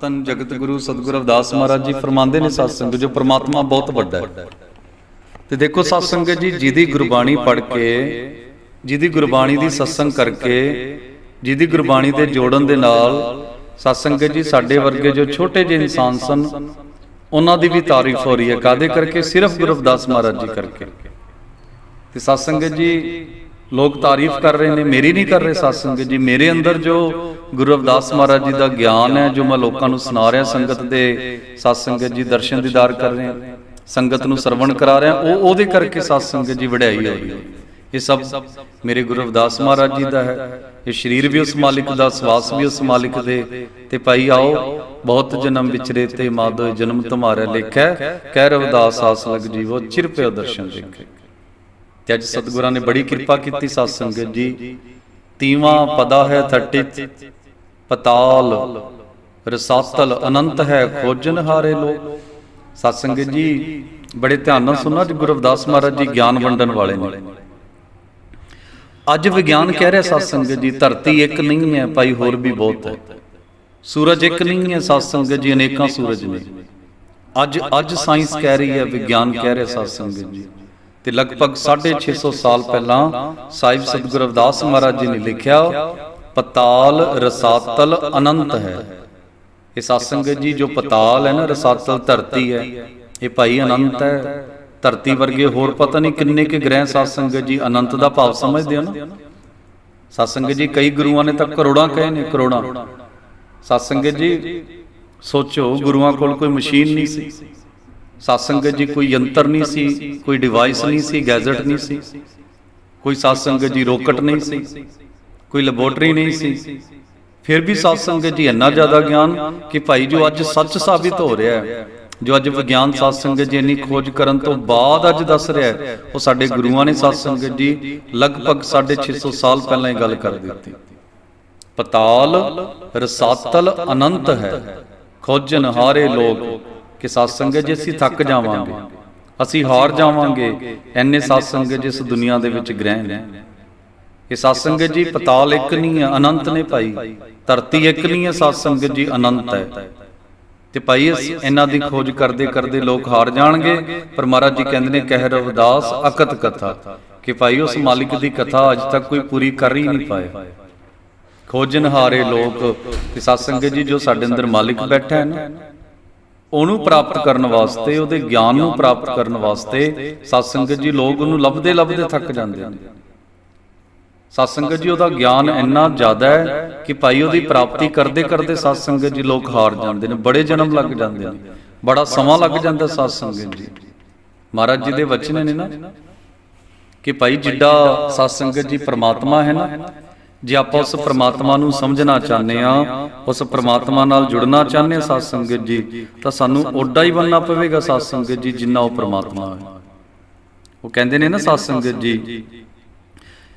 ਧੰਨ ਜਗਤ ਗੁਰੂ ਸਤਿਗੁਰੂ ਅਰਦਾਸ ਮਹਾਰਾਜ ਜੀ ਫਰਮਾਉਂਦੇ ਨੇ ਸਤਸੰਗ ਜੋ ਪ੍ਰਮਾਤਮਾ ਬਹੁਤ ਵੱਡਾ ਹੈ। ਤੇ ਦੇਖੋ ਸਤਸੰਗ ਜੀ, ਜਿਹਦੀ ਗੁਰਬਾਣੀ ਪੜ੍ਹ ਕੇ, ਜਿਹਦੀ ਗੁਰਬਾਣੀ ਦੀ ਸਤਸੰਗ ਕਰਕੇ, ਜਿਹਦੀ ਗੁਰਬਾਣੀ ਦੇ ਜੋੜਨ ਦੇ ਨਾਲ ਸਤਸੰਗ ਜੀ ਸਾਡੇ ਵਰਗੇ ਜੋ ਛੋਟੇ ਜਿਹੇ ਇਨਸਾਨ ਸਨ, ਉਹਨਾਂ ਦੀ ਵੀ ਤਾਰੀਫ ਹੋ ਰਹੀ ਹੈ। ਕਾਦੇ ਕਰਕੇ? ਸਿਰਫ ਗੁਰੂ ਅਵਦਾਸ ਮਹਾਰਾਜ ਜੀ ਕਰਕੇ। ਤੇ ਸਤਸੰਗ ਜੀ ਲੋਕ ਤਾਰੀਫ ਕਰ ਰਹੇ ਨੇ, ਮੇਰੀ ਨਹੀਂ ਕਰ ਰਹੇ ਸਤਸੰਗ ਜੀ। ਮੇਰੇ ਅੰਦਰ ਜੋ ਗੁਰੂ ਅਵਦਾਸ ਮਹਾਰਾਜ ਜੀ ਦਾ ਗਿਆਨ ਹੈ, ਜੋ ਮੈਂ ਲੋਕਾਂ ਨੂੰ ਸੁਣਾ ਰਿਹਾ ਸੰਗਤ ਦੇ ਸਤਸੰਗ ਜੀ ਦਰਸ਼ਨ ਦੀਦਾਰ ਕਰ ਰਹੇ ਹਾਂ, ਸੰਗਤ ਨੂੰ ਸਰਵਣ ਕਰਾ ਰਿਹਾ ਉਹ ਉਹਦੇ ਕਰਕੇ ਸਤਸੰਗ ਜੀ ਵਡਿਆਈ ਹੋ ਹੈ। ਇਹ ਸਭ ਮੇਰੇ ਗੁਰੂ ਅਵਦਾਸ ਮਹਾਰਾਜ ਜੀ ਦਾ ਹੈ। ਇਹ ਸਰੀਰ ਵੀ ਉਸ ਮਾਲਿਕ ਦਾ, ਸਵਾਸ ਵੀ ਉਸ ਮਾਲਿਕ ਦੇ। ਤੇ ਭਾਈ ਆਓ, ਬਹੁਤ ਜਨਮ ਵਿਚਰੇ ਤੇ ਮਾਦੋ ਜਨਮ ਤੁਮਾਰਾ ਲੇਖੈ ਕਹਿ ਰਵਦਾਸ ਆਸ ਲਗ ਜੀਵੋ ਚਿਰ ਪਿਓ ਦਰਸ਼ਨ ਦੇਖੇ। ਤੇ ਅੱਜ ਸਤਿਗੁਰਾਂ ਨੇ ਬੜੀ ਕਿਰਪਾ ਕੀਤੀ ਸਤ ਸੰਗਤ ਜੀ। ਤੀਵਾਂ ਪਦਾ ਹੈ 30 ਪਤਾਲ ਰਸਾਤਲ ਅਨੰਤ ਹੈ ਖੋਜਨ ਹਾਰੇ ਲੋਕ। ਸਤ ਸੰਗਤ ਜੀ ਬੜੇ ਧਿਆਨ ਨਾਲ ਸੁਣਨਾ ਜੀ ਗੁਰੂ ਰਵਿਦਾਸ ਮਹਾਰਾਜ ਜੀ ਗਿਆਨ ਵੰਡਣ ਵਾਲੇ ਨੇ। ਅੱਜ ਵਿਗਿਆਨ ਕਹਿ ਰਿਹਾ ਸਤ ਸੰਗਤ ਜੀ ਧਰਤੀ ਇੱਕ ਨਹੀਂ ਹੈ ਭਾਈ ਹੋਰ ਵੀ ਬਹੁਤ ਹੈ। ਸੂਰਜ ਇੱਕ ਨਹੀਂ ਹੈ ਸਤ ਸੰਗਤ ਜੀ ਅਨੇਕਾਂ ਸੂਰਜ ਨੇ। ਅੱਜ ਅੱਜ ਸਾਇੰਸ ਕਹਿ ਰਹੀ ਹੈ ਵਿਗਿਆਨ ਕਹਿ ਰਿਹਾ ਸਤ ਸੰਗਤ ਜੀ। ਤੇ ਲਗਭਗ 650 ਸਾਲ ਪਹਿਲਾਂ ਸਾਹਿਬ ਸਤਿਗੁਰੂ ਅਵਦਾਸ ਮਹਾਰਾਜ ਜੀ ਨੇ ਲਿਖਿਆ, ਪਤਾਲ ਰਸਾਤਲ ਅਨੰਤ ਹੈ। ਇਹ ਸਤਸੰਗਤ ਜੀ ਜੋ ਪਤਾਲ ਹੈ ਨਾ, ਰਸਾਤਲ ਧਰਤੀ ਹੈ। ਇਹ ਭਾਈ ਅਨੰਤ ਹੈ। ਧਰਤੀ ਵਰਗੇ ਹੋਰ ਪਤਾ ਨਹੀਂ ਕਿੰਨੇ ਕੇ ਗ੍ਰਹਿ ਸਤਸੰਗਤ ਜੀ ਅਨੰਤ ਦਾ ਭਾਵ ਸਮਝਦੇ ਹੋ ਨਾ? ਸਤਸੰਗਤ ਜੀ ਕਈ ਗੁਰੂਆਂ ਨੇ ਤਾਂ ਕਰੋੜਾਂ ਕਹੇ ਨੇ, ਕਰੋੜਾਂ। ਸਤਸੰਗਤ ਜੀ, ਸੋਚੋ, ਗੁਰੂਆਂ ਕੋਲ ਕੋਈ ਮਸ਼ੀਨ ਨਹੀਂ ਸੀ। ਸਤਸੰਗਤ ਜੀ ਕੋਈ ਯੰਤਰ ਨਹੀਂ ਸੀ ਕੋਈ ਡਿਵਾਈਸ ਨਹੀਂ ਸੀ ਗੈਜਟ ਨਹੀਂ ਸੀ ਕੋਈ ਸਤਸੰਗਤ ਜੀ ਰੋਕਟ ਨਹੀਂ ਸੀ ਕੋਈ ਲੈਬੋਰਟਰੀ ਨਹੀਂ ਸੀ। ਫਿਰ ਵੀ ਸਤਸੰਗਤ ਜੀ ਇੰਨਾ ਜ਼ਿਆਦਾ ਗਿਆਨ ਕਿ ਭਾਈ ਜੋ ਅੱਜ ਸੱਚ ਸਾਬਿਤ ਹੋ ਰਿਹਾ ਹੈ ਜੋ ਅੱਜ ਵਿਗਿਆਨ ਸਤਸੰਗਤ ਜੀ ਇੰਨੀ ਖੋਜ ਕਰਨ ਤੋਂ ਬਾਅਦ ਅੱਜ ਦੱਸ ਰਿਹਾ ਹੈ ਉਹ ਸਾਡੇ ਗੁਰੂਆਂ ਨੇ ਸਤਸੰਗਤ ਜੀ ਲਗਭਗ 650 ਸਾਲ ਪਹਿਲਾਂ ਇਹ ਗੱਲ ਕਰ ਦਿੱਤੀ। ਪਤਾਲ ਰਸਾਤਲ ਅਨੰਤ ਹੈ। ਖੋਜਨ ਹਾਰੇ ਲੋਕ ਕਿ ਸਤਸੰਗਤ ਜੀ ਅਸੀਂ ਥੱਕ ਜਾਵਾਂਗੇ ਅਸੀਂ ਹਾਰ ਜਾਵਾਂਗੇ ਐਨੇ ਸਤਸੰਗਤ ਜਿਸ ਦੁਨੀਆ ਦੇ ਵਿੱਚ ਗ੍ਰਹਿ ਨੇ ਇਹ ਸਤਸੰਗਤ ਜੀ ਪਤਾਲ ਇੱਕ ਨਹੀਂ ਹੈ ਅਨੰਤ ਨੇ ਭਾਈ ਧਰਤੀ ਇੱਕ ਨਹੀਂ ਹੈ ਸਤਸੰਗਤ ਜੀ ਅਨੰਤ ਹੈ। ਤੇ ਭਾਈ ਇਹਨਾਂ ਦੀ ਖੋਜ ਕਰਦੇ ਕਰਦੇ ਲੋਕ ਹਾਰ ਜਾਣਗੇ ਪਰ ਮਹਾਰਾਜ ਜੀ ਕਹਿੰਦੇ ਨੇ ਕਹਿ ਰਵਿਦਾਸ ਅਕਤ ਕਥਾ ਕਿ ਭਾਈ ਉਸ ਮਾਲਿਕ ਦੀ ਕਥਾ ਅਜ ਤੱਕ ਕੋਈ ਪੂਰੀ ਕਰ ਹੀ ਨਹੀਂ ਪਾਇਆ ਖੋਜਨ ਹਾਰੇ ਲੋਕ ਤੇ ਸਤਸੰਗਤ ਜੀ ਜੋ ਸਾਡੇ ਅੰਦਰ ਮਾਲਿਕ ਬੈਠਾ ਹੈ ਨਾ ਉਹਨੂੰ ਪ੍ਰਾਪਤ ਕਰਨ ਵਾਸਤੇ ਉਹਦੇ ਗਿਆਨ ਨੂੰ ਪ੍ਰਾਪਤ ਕਰਨ ਵਾਸਤੇ ਸਤਸੰਗਤ ਜੀ ਲੋਕ ਉਹਨੂੰ ਲੱਭਦੇ ਲੱਭਦੇ ਥੱਕ ਜਾਂਦੇ ਨੇ। ਸਤਸੰਗਤ ਜੀ ਉਹਦਾ ਗਿਆਨ ਇੰਨਾ ਜ਼ਿਆਦਾ ਹੈ ਕਿ ਭਾਈ ਉਹਦੀ ਪ੍ਰਾਪਤੀ ਕਰਦੇ ਕਰਦੇ ਸਤਸੰਗਤ ਜੀ ਲੋਕ ਹਾਰ ਜਾਂਦੇ ਨੇ ਬੜੇ ਜਨਮ ਲੱਗ ਜਾਂਦੇ ਨੇ। ਬੜਾ ਸਮਾਂ ਲੱਗ ਜਾਂਦਾ ਸਤਸੰਗਤ ਜੀ। ਮਹਾਰਾਜ ਜੀ ਦੇ ਵਚਨ ਨੇ ਨਾ ਕਿ ਭਾਈ ਜਿੱਡਾ ਸਤਸੰਗਤ ਜੀ ਪ੍ਰਮਾਤਮਾ ਹੈ ਨਾ। ਜੇ ਆਪਾਂ ਉਸ ਪ੍ਰਮਾਤਮਾ ਨੂੰ ਸਮਝਣਾ ਚਾਹੁੰਦੇ ਆ ਉਸ ਪ੍ਰਮਾਤਮਾ ਨਾਲ ਜੁੜਨਾ ਚਾਹੁੰਦੇ ਆ ਸਤ ਸੰਗਤ ਜੀ, ਤਾਂ ਸਾਨੂੰ ਓਡਾ ਹੀ ਬਣਨਾ ਪਵੇਗਾ ਸਤ ਸੰਗਤ ਜੀ, ਜਿੰਨਾ ਉਹ ਪ੍ਰਮਾਤਮਾ ਹੈ। ਉਹ ਕਹਿੰਦੇ ਨੇ ਨਾ ਸਤ ਸੰਗਤ ਜੀ,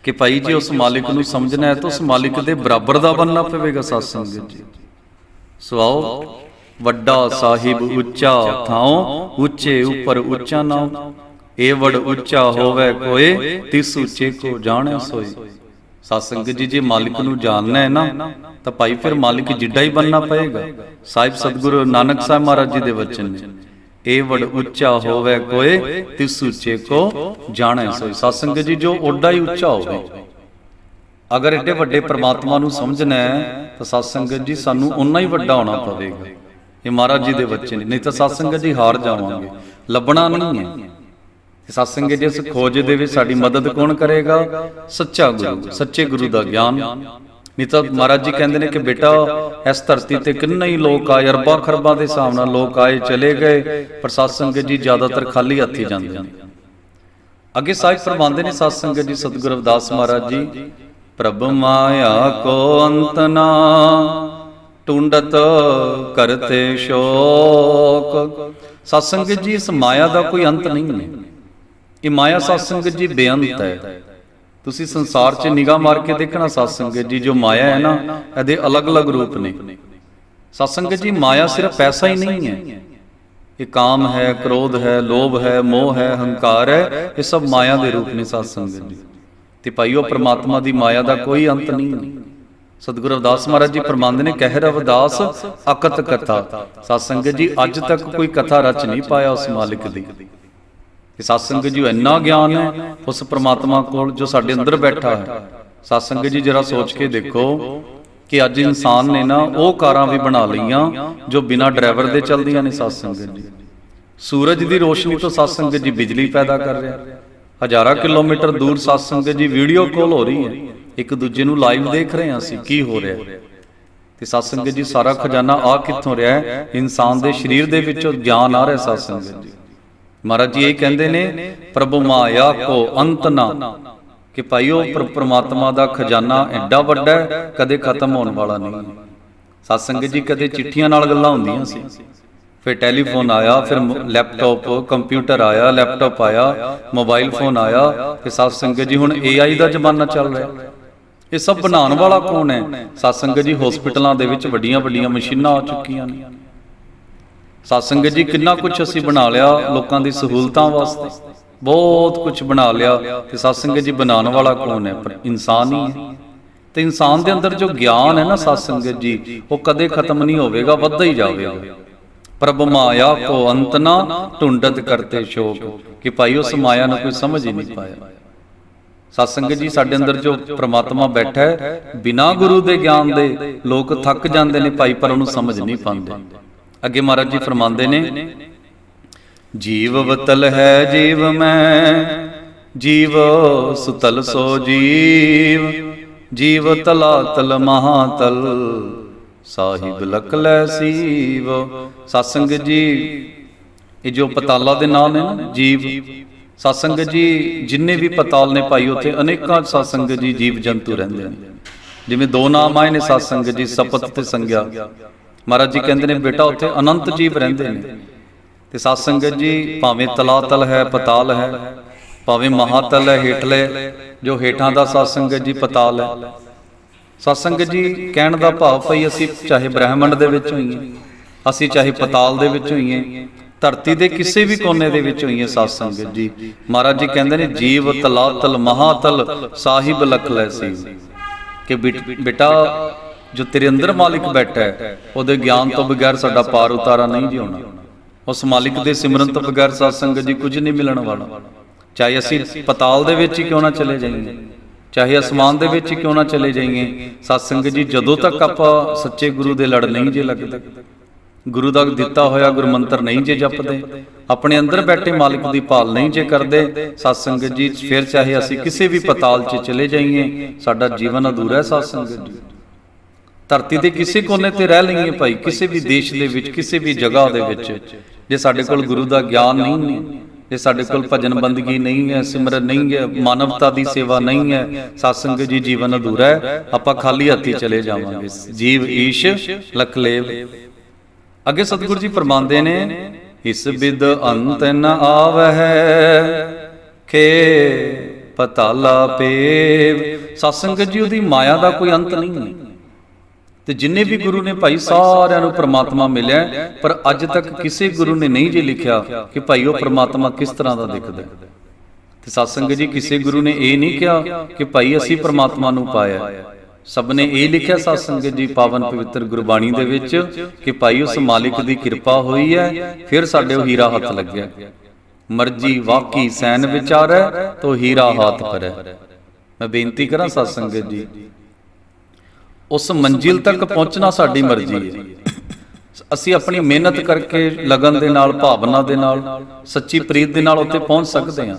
ਕਿ ਭਾਈ ਜੀ ਉਸ ਮਾਲਿਕ ਨੂੰ ਸਮਝਣਾ ਹੈ ਤਾਂ ਉਸ ਮਾਲਿਕ ਦੇ ਬਰਾਬਰ ਦਾ ਬਣਨਾ ਪਵੇਗਾ ਸਤ ਸੰਗਤ ਜੀ। ਸੋ ਆਓ, ਵੱਡਾ ਸਾਹਿਬ ਉੱਚਾ ਥਾਉ, ਉੱਚੇ ਉੱਪਰ ਉੱਚਾ ਨਾਮ ਇਹ ਉੱਚਾ ਹੋਵੇ ਕੋਏ ਤਿਸ ਉੱਚੇ ਕੋ ਜਾਣੈ ਸੋਈ ਸਤਸੰਗ ਜੀ ਜੇ ਮਾਲਿਕ ਨੂੰ ਜਾਣਨਾ ਹੈ ਨਾ ਤਾਂ ਭਾਈ ਫਿਰ ਮਾਲਿਕ ਜਿੱਡਾ ਹੀ ਬੰਨਣਾ ਪਏਗਾ। ਸਾਹਿਬ ਸਤਿਗੁਰੂ ਨਾਨਕ ਸਾਹਿਬ ਮਹਾਰਾਜ ਜੀ ਦੇ ਵਚਨ ਨੇ। ਇਹ ਵਡ ਉੱਚਾ ਹੋਵੇ ਕੋਏ ਤਿਸ ਉੱਚੇ ਕੋ ਜਾਣੈ ਸੋਈ ਸਤਸੰਗ ਜੀ ਜੋ ਓਡਾ ਹੀ ਉੱਚਾ ਹੋਵੇ। ਅਗਰ ਏਡੇ ਵੱਡੇ ਪ੍ਰਮਾਤਮਾ ਨੂੰ ਸਮਝਣਾ ਹੈ ਤਾਂ ਸਤਸੰਗਤ ਜੀ ਸਾਨੂੰ ਉਨਾ ਹੀ ਵੱਡਾ ਹੋਣਾ ਪਵੇਗਾ। ਇਹ ਮਹਾਰਾਜ ਜੀ ਦੇ ਵਚਨ ਨੇ। ਨਹੀਂ ਤਾਂ ਸਤਸੰਗਤ ਜੀ ਹਾਰ ਜਾਵਾਂਗੇ। ਲੱਭਣਾ ਨਹੀਂ ਹੈ। ਸਤਸੰਗ ਜਿਸ ਖੋਜ ਦੇ ਵਿੱਚ ਸਾਡੀ ਮਦਦ ਕੌਣ ਕਰੇਗਾ? ਸੱਚਾ ਗੁਰੂ, ਸੱਚੇ ਗੁਰੂ ਦਾ ਗਿਆਨ। ਨਹੀਂ ਤਾਂ ਮਹਾਰਾਜ ਜੀ ਕਹਿੰਦੇ ਨੇ ਕਿ ਬੇਟਾ, ਇਸ ਧਰਤੀ ਤੇ ਕਿੰਨੇ ਹੀ ਲੋਕ ਆਏ, ਅਰਬਾਂ ਖਰਬਾਂ ਦੇ ਹਿਸਾਬ ਨਾਲ ਲੋਕ ਆਏ, ਚਲੇ ਗਏ, ਪਰ ਸਤਸੰਗ ਜੀ ਜ਼ਿਆਦਾਤਰ ਖਾਲੀ ਹੱਥੀ ਜਾਂਦੇ ਨੇ। ਅੱਗੇ ਸਾਹਿਬ ਫਰਮਾਉਂਦੇ ਨੇ ਸਤਸੰਗ ਜੀ ਸਤਿਗੁਰੂ ਅਵਦਾਸ ਮਹਾਰਾਜ ਜੀ, ਪ੍ਰਭ ਮਾਇਆ ਕੋ ਅੰਤ ਨਾ, ਟੁੰਡਤ ਕਰਤੇ ਸ਼ੋਕ। ਸਤਸੰਗ ਜੀ, ਇਸ ਮਾਇਆ ਦਾ ਕੋਈ ਅੰਤ ਨਹੀਂ ਹੈ। ਇਹ ਮਾਇਆ ਸਤਸੰਗਤ ਜੀ ਬੇਅੰਤ ਹੈ। ਤੁਸੀਂ ਸੰਸਾਰ 'ਚ ਨਿਗਾਹ ਮਾਰ ਕੇ ਦੇਖਣਾ ਸਤਸੰਗਤ ਜੀ, ਜੋ ਮਾਇਆ ਹੈ ਨਾ, ਇਹਦੇ ਅਲੱਗ-ਅਲੱਗ ਰੂਪ ਨੇ। ਸਤਸੰਗਤ ਜੀ, ਮਾਇਆ ਸਿਰਫ ਪੈਸਾ ਹੀ ਨਹੀਂ ਹੈ। ਇਹ ਕਾਮ ਹੈ, ਕ੍ਰੋਧ ਹੈ, ਲੋਭ ਹੈ, ਮੋਹ ਹੈ, ਹੰਕਾਰ ਹੈ, ਇਹ ਸਭ ਮਾਇਆ ਦੇ ਰੂਪ ਨੇ ਸਤਸੰਗਤ ਜੀ। ਤੇ ਭਾਈਓ, ਪ੍ਰਮਾਤਮਾ ਦੀ ਮਾਇਆ ਦਾ ਕੋਈ ਅੰਤ ਨਹੀਂ ਸਤਿਗੁਰੂ ਅਵਦਾਸ ਮਹਾਰਾਜ ਜੀ, ਪ੍ਰਮੰਦ ਨੇ ਕਹਿਰ ਅਵਦਾਸ ਅਕਤ ਕਥਾ। ਸਤ ਸੰਗਤ ਜੀ, ਅੱਜ ਤੱਕ ਕੋਈ ਕਥਾ ਰਚ ਨਹੀਂ ਪਾਇਆ ਉਸ ਮਾਲਿਕ ਦੀ। ਕਿ ਸਤ ਸੰਗਤ ਜੀ ਇੰਨਾ ਗਿਆਨ ਹੈ ਉਸ ਪ੍ਰਮਾਤਮਾ ਕੋਲ ਜੋ ਸਾਡੇ ਅੰਦਰ ਬੈਠਾ ਹੈ। ਸਤ ਸੰਗਤ ਜੀ, ਜਰਾ ਸੋਚ ਕੇ ਦੇਖੋ ਕਿ ਅੱਜ ਇਨਸਾਨ ਨੇ ਨਾ ਉਹ ਕਾਰਾਂ ਵੀ ਬਣਾ ਲਈਆਂ ਜੋ ਬਿਨਾ ਡਰਾਈਵਰ ਦੇ ਚੱਲਦੀਆਂ ਨੇ ਸਤ ਸੰਗਤ ਜੀ। ਸੂਰਜ ਦੀ ਰੋਸ਼ਨੀ ਤੋਂ ਸਤ ਸੰਗਤ ਜੀ ਬਿਜਲੀ ਪੈਦਾ ਕਰ ਰਿਹਾ। ਹਜ਼ਾਰਾਂ ਕਿਲੋਮੀਟਰ ਦੂਰ ਸਤ ਸੰਗਤ ਜੀ ਵੀਡੀਓ ਕਾਲ ਹੋ ਰਹੀ ਹੈ। ਇੱਕ ਦੂਜੇ ਨੂੰ ਲਾਈਵ ਦੇਖ ਰਹੇ ਹਾਂ ਅਸੀਂ, ਕੀ ਹੋ ਰਿਹਾ ਤੇ ਸਤ ਸੰਗਤ ਜੀ, ਸਾਰਾ ਖਜ਼ਾਨਾ ਆ ਕਿੱਥੋਂ ਰਿਹਾ ਹੈ? ਇਨਸਾਨ ਦੇ ਸਰੀਰ ਦੇ ਵਿੱਚੋਂ ਗਿਆਨ ਆ ਰਿਹਾ ਸਤ ਸੰਗਤ ਜੀ। ਮਹਾਰਾਜ ਜੀ ਇਹ ਕਹਿੰਦੇ ਨੇ ਪ੍ਰਭੂ ਮਾਇਆ ਕੋ ਅੰਤ ਨਾ ਕਿ ਭਾਈਓ ਪ੍ਰ- ਪ੍ਰਮਾਤਮਾ ਦਾ ਖਜ਼ਾਨਾ ਐਡਾ ਵੱਡਾ ਹੈ ਕਦੇ ਖਤਮ ਹੋਣ ਵਾਲਾ ਨਹੀਂ। ਸਤ ਸੰਗਤ ਜੀ ਕਦੇ ਚਿੱਠੀਆਂ ਨਾਲ ਗੱਲਾਂ ਹੁੰਦੀਆਂ ਸੀ। ਫਿਰ ਟੈਲੀਫੋਨ ਆਇਆ ਫਿਰ ਲੈਪਟਾਪ ਕੰਪਿਊਟਰ ਆਇਆ ਲੈਪਟਾਪ ਆਇਆ ਮੋਬਾਈਲ ਫੋਨ ਆਇਆ ਤੇ ਸਤ ਸੰਗਤ ਜੀ ਹੁਣ AI ਦਾ ਜ਼ਮਾਨਾ ਚੱਲ ਰਿਹਾ। ਇਹ ਸਭ ਬਣਾਉਣ ਵਾਲਾ ਕੌਣ ਹੈ? ਸਤ ਸੰਗਤ ਜੀ ਹਸਪੀਟਲਾਂ ਦੇ ਵਿੱਚ ਵੱਡੀਆਂ ਵੱਡੀਆਂ ਮਸ਼ੀਨਾਂ ਆ ਚੁੱਕੀਆਂ ਨੇ। ਸਤਸੰਗਤ ਜੀ, ਕਿੰਨਾ ਕੁਝ ਅਸੀਂ ਬਣਾ ਲਿਆ, ਲੋਕਾਂ ਦੀ ਸਹੂਲਤਾਂ ਵਾਸਤੇ। ਬਹੁਤ ਕੁਝ ਬਣਾ ਲਿਆ ਤੇ ਸਤਸੰਗਤ ਜੀ, ਬਣਾਉਣ ਵਾਲਾ ਕੌਣ ਹੈ? ਪਰ ਇਨਸਾਨ ਹੀ ਹੈ। ਤੇ ਇਨਸਾਨ ਦੇ ਅੰਦਰ ਜੋ ਗਿਆਨ ਹੈ ਨਾ ਸਤਸੰਗਤ ਜੀ, ਉਹ ਕਦੇ ਖਤਮ ਨਹੀਂ ਹੋਵੇਗਾ, ਵੱਧਦਾ ਹੀ ਜਾਵੇਗਾ। ਪ੍ਰਭ ਮਾਇਆ ਕੋ ਅੰਤ ਨਾ ਢੁੰਡਤ ਕਰਤੇ ਸ਼ੋਕ। ਕਿ ਭਾਈ, ਉਸ ਮਾਇਆ ਨੂੰ ਕੋਈ ਸਮਝ ਹੀ ਨਹੀਂ ਪਾਇਆ। ਸਤਸੰਗਤ ਜੀ, ਸਾਡੇ ਅੰਦਰ ਜੋ ਪ੍ਰਮਾਤਮਾ ਬੈਠਾ ਹੈ, ਬਿਨਾ ਗੁਰੂ ਦੇ ਗਿਆਨ ਦੇ ਲੋਕ ਥੱਕ ਜਾਂਦੇ ਨੇ ਭਾਈ, ਪਰ ਉਹਨੂੰ ਸਮਝ ਨਹੀਂ ਪਾਉਂਦੇ। ਅੱਗੇ ਮਹਾਰਾਜ ਜੀ ਫਰਮਾਉਂਦੇ ਨੇ ਜੀਵ ਵਤਲ ਹੈ ਜੀਵ ਮੈਂ ਜੀਵ ਸੁਤਲ ਸੋ ਜੀਵ ਜੀਵ ਤਲਾ ਤਲ ਮਹਾਤਲ ਸਾਹਿਬ ਲਖ ਲੈ ਸੀਵ ਸਤ ਸੰਗਤ ਜੀ ਇਹ ਜੋ ਪਤਾਲਾ ਦੇ ਨਾਮ ਨੇ ਨਾ ਜੀਵ ਸਤ ਸੰਗਤ ਜੀ ਜਿੰਨੇ ਵੀ ਪਤਾਲ ਨੇ ਭਾਈ ਉੱਥੇ ਅਨੇਕਾਂ ਸਤ ਸੰਗਤ ਜੀ ਜੀਵ ਜੰਤੂ ਰਹਿੰਦੇ ਨੇ। ਜਿਵੇਂ ਦੋ ਨਾਮ ਆਏ ਨੇ ਸਤ ਸੰਗਤ ਜੀ ਸਪਤ ਤੇ ਸੰਗਿਆ। ਮਹਾਰਾਜ ਜੀ ਕਹਿੰਦੇ ਨੇ ਬੇਟਾ ਉੱਥੇ ਅਨੰਤ ਜੀਵ ਰਹਿੰਦੇ ਨੇ। ਤੇ ਸਤ ਸੰਗਤ ਜੀ ਭਾਵੇਂ ਤਲਾਤਲ ਹੈ ਪਤਾਲ ਹੈ ਭਾਵੇਂ ਮਹਾਤਲ ਹੈ ਹੇਠਲੇ ਜੋ ਹੇਠਾਂ ਦਾ ਸਤ ਸੰਗਤ ਜੀ ਪਤਾਲ ਹੈ। ਸਤ ਸੰਗਤ ਜੀ ਕਹਿਣ ਦਾ ਭਾਵ ਭਈ ਅਸੀਂ ਚਾਹੇ ਬ੍ਰਹਿਮੰਡ ਦੇ ਵਿੱਚ ਹੋਈਏ ਅਸੀਂ ਚਾਹੇ ਪਤਾਲ ਦੇ ਵਿੱਚ ਹੋਈਏ ਧਰਤੀ ਦੇ ਕਿਸੇ ਵੀ ਕੋਨੇ ਦੇ ਵਿੱਚ ਹੋਈਏ ਸਤ ਸੰਗਤ ਜੀ। ਮਹਾਰਾਜ ਜੀ ਕਹਿੰਦੇ ਨੇ ਜੀਵ ਤਲਾਤਲ ਮਹਾਤਲ ਸਾਹਿਬ ਲਖ ਲੈ ਸੀ। ਕਿ ਬੇਟਾ ਜੋ ਤੇਰੇ ਅੰਦਰ ਮਾਲਿਕ ਬੈਠਾ ਹੈ ਉਹਦੇ ਗਿਆਨ ਤੋਂ ਬਗੈਰ ਸਾਡਾ ਪਾਰ ਉਤਾਰਾ ਨਹੀਂ ਜੀ ਹੋਣਾ ਉਸ ਮਾਲਿਕ ਦੇ ਸਿਮਰਨ ਤੋਂ ਬਗੈਰ ਸਤ ਸੰਗਤ ਜੀ ਕੁਝ ਨਹੀਂ ਮਿਲਣ ਵਾਲਾ। ਚਾਹੇ ਅਸੀਂ ਪਤਾਲ ਦੇ ਵਿੱਚ ਹੀ ਕਿਉਂ ਨਾ ਚਲੇ ਜਾਈਏ। ਚਾਹੇ ਅਸਮਾਨ ਦੇ ਵਿੱਚ ਹੀ ਕਿਉਂ ਨਾ ਚਲੇ ਜਾਈਏ। ਸਤ ਸੰਗਤ ਜੀ ਜਦੋਂ ਤੱਕ ਆਪਾਂ ਸੱਚੇ ਗੁਰੂ ਦੇ ਲੜ ਨਹੀਂ ਜੇ ਲੱਗਦੇ ਗੁਰੂ ਦਾ ਦਿੱਤਾ ਹੋਇਆ ਗੁਰਮੰਤਰ ਨਹੀਂ ਜੇ ਜਪਦੇ ਆਪਣੇ ਅੰਦਰ ਬੈਠੇ ਮਾਲਿਕ ਦੀ ਭਾਲ ਨਹੀਂ ਜੇ ਕਰਦੇ ਸਤ ਸੰਗਤ ਜੀ ਫਿਰ ਚਾਹੇ ਅਸੀਂ ਕਿਸੇ ਵੀ ਪਤਾਲ 'ਚ ਚਲੇ ਜਾਈਏ ਸਾਡਾ ਜੀਵਨ ਅਧੂਰਾ ਹੈ ਸਤ ਸੰਗਤ ਜੀ ਧਰਤੀ ਦੇ ਕਿਸੇ ਕੋਨੇ ਤੇ ਰਹਿ ਲਈਏ ਭਾਈ, ਕਿਸੇ ਵੀ ਦੇਸ਼ ਦੇ ਵਿੱਚ, ਕਿਸੇ ਵੀ ਜਗ੍ਹਾ ਦੇ ਵਿੱਚ, ਜੇ ਸਾਡੇ ਕੋਲ ਗੁਰੂ ਦਾ ਗਿਆਨ ਨਹੀਂ ਹੈ ਜੇ ਸਾਡੇ ਕੋਲ ਭਜਨ ਬੰਦਗੀ ਨਹੀਂ ਹੈ, ਸਿਮਰਨ ਨਹੀਂ ਹੈ, ਮਾਨਵਤਾ ਦੀ ਸੇਵਾ ਨਹੀਂ ਹੈ, ਸਤਸੰਗ ਜੀ ਜੀਵਨ ਅਧੂਰਾ ਹੈ, ਆਪਾਂ ਖਾਲੀ ਹੱਥੀ ਚਲੇ ਜਾਵਾਂਗੇ। ਜੀਵ ਈਸ਼ ਲਖਲੇਵ ਅੱਗੇ ਸਤਿਗੁਰੂ ਜੀ ਫਰਮਾਉਂਦੇ ਨੇ, ਇਸ ਬਿਦ ਅੰਤ ਨ ਆਵਹਿ, ਖੇ ਪਤਾਲਾ ਪੇਵ। ਸਤਸੰਗਤ ਜੀ, ਉਹਦੀ ਮਾਇਆ ਦਾ ਕੋਈ ਅੰਤ ਨਹੀਂ ਹੈ। ਤੇ ਜਿੰਨੇ ਵੀ ਗੁਰੂ ਨੇ ਭਾਈ ਸਾਰਿਆਂ ਨੂੰ ਪ੍ਰਮਾਤਮਾ ਮਿਲਿਆ ਪਰ ਅੱਜ ਤੱਕ ਕਿਸੇ ਗੁਰੂ ਨੇ ਨਹੀਂ ਜੇ ਲਿਖਿਆ ਕਿ ਭਾਈ ਉਹ ਪ੍ਰਮਾਤਮਾ ਕਿਸ ਤਰ੍ਹਾਂ ਦਾ ਦਿਖਦਾ ਤੇ ਸਤਸੰਗ ਜੀ, ਕਿਸੇ ਗੁਰੂ ਨੇ ਇਹ ਨਹੀਂ ਕਿਹਾ ਕਿ ਭਾਈ ਅਸੀਂ ਪ੍ਰਮਾਤਮਾ ਨੂੰ ਪਾਇਆ ਸਭ ਨੇ ਇਹ ਲਿਖਿਆ ਸਤਸੰਗ ਜੀ, ਪਾਵਨ ਪਵਿੱਤਰ ਗੁਰਬਾਣੀ ਦੇ ਵਿੱਚ ਕਿ ਭਾਈ ਉਸ ਮਾਲਿਕ ਦੀ ਕਿਰਪਾ ਹੋਈ ਹੈ, ਫਿਰ ਸਾਡੇ ਉਹ ਹੀਰਾ ਹੱਥ ਲੱਗਿਆ। ਮਰਜ਼ੀ ਵਾਕੀ ਸੈਨ ਵਿਚਾਰੈ, ਤੋ ਹੀਰਾ ਹੱਥ ਪਰੈ ਮੈਂ ਬੇਨਤੀ ਕਰਾਂ ਸਤਸੰਗ ਜੀ ਉਸ ਮੰਜ਼ਿਲ ਤੱਕ ਪਹੁੰਚਣਾ ਸਾਡੀ ਮਰਜ਼ੀ ਹੈ। ਅਸੀਂ ਆਪਣੀ ਮਿਹਨਤ ਕਰਕੇ ਲਗਨ ਦੇ ਨਾਲ ਭਾਵਨਾ ਦੇ ਨਾਲ ਸੱਚੀ ਪ੍ਰੀਤ ਦੇ ਨਾਲ ਉੱਥੇ ਪਹੁੰਚ ਸਕਦੇ ਹਾਂ।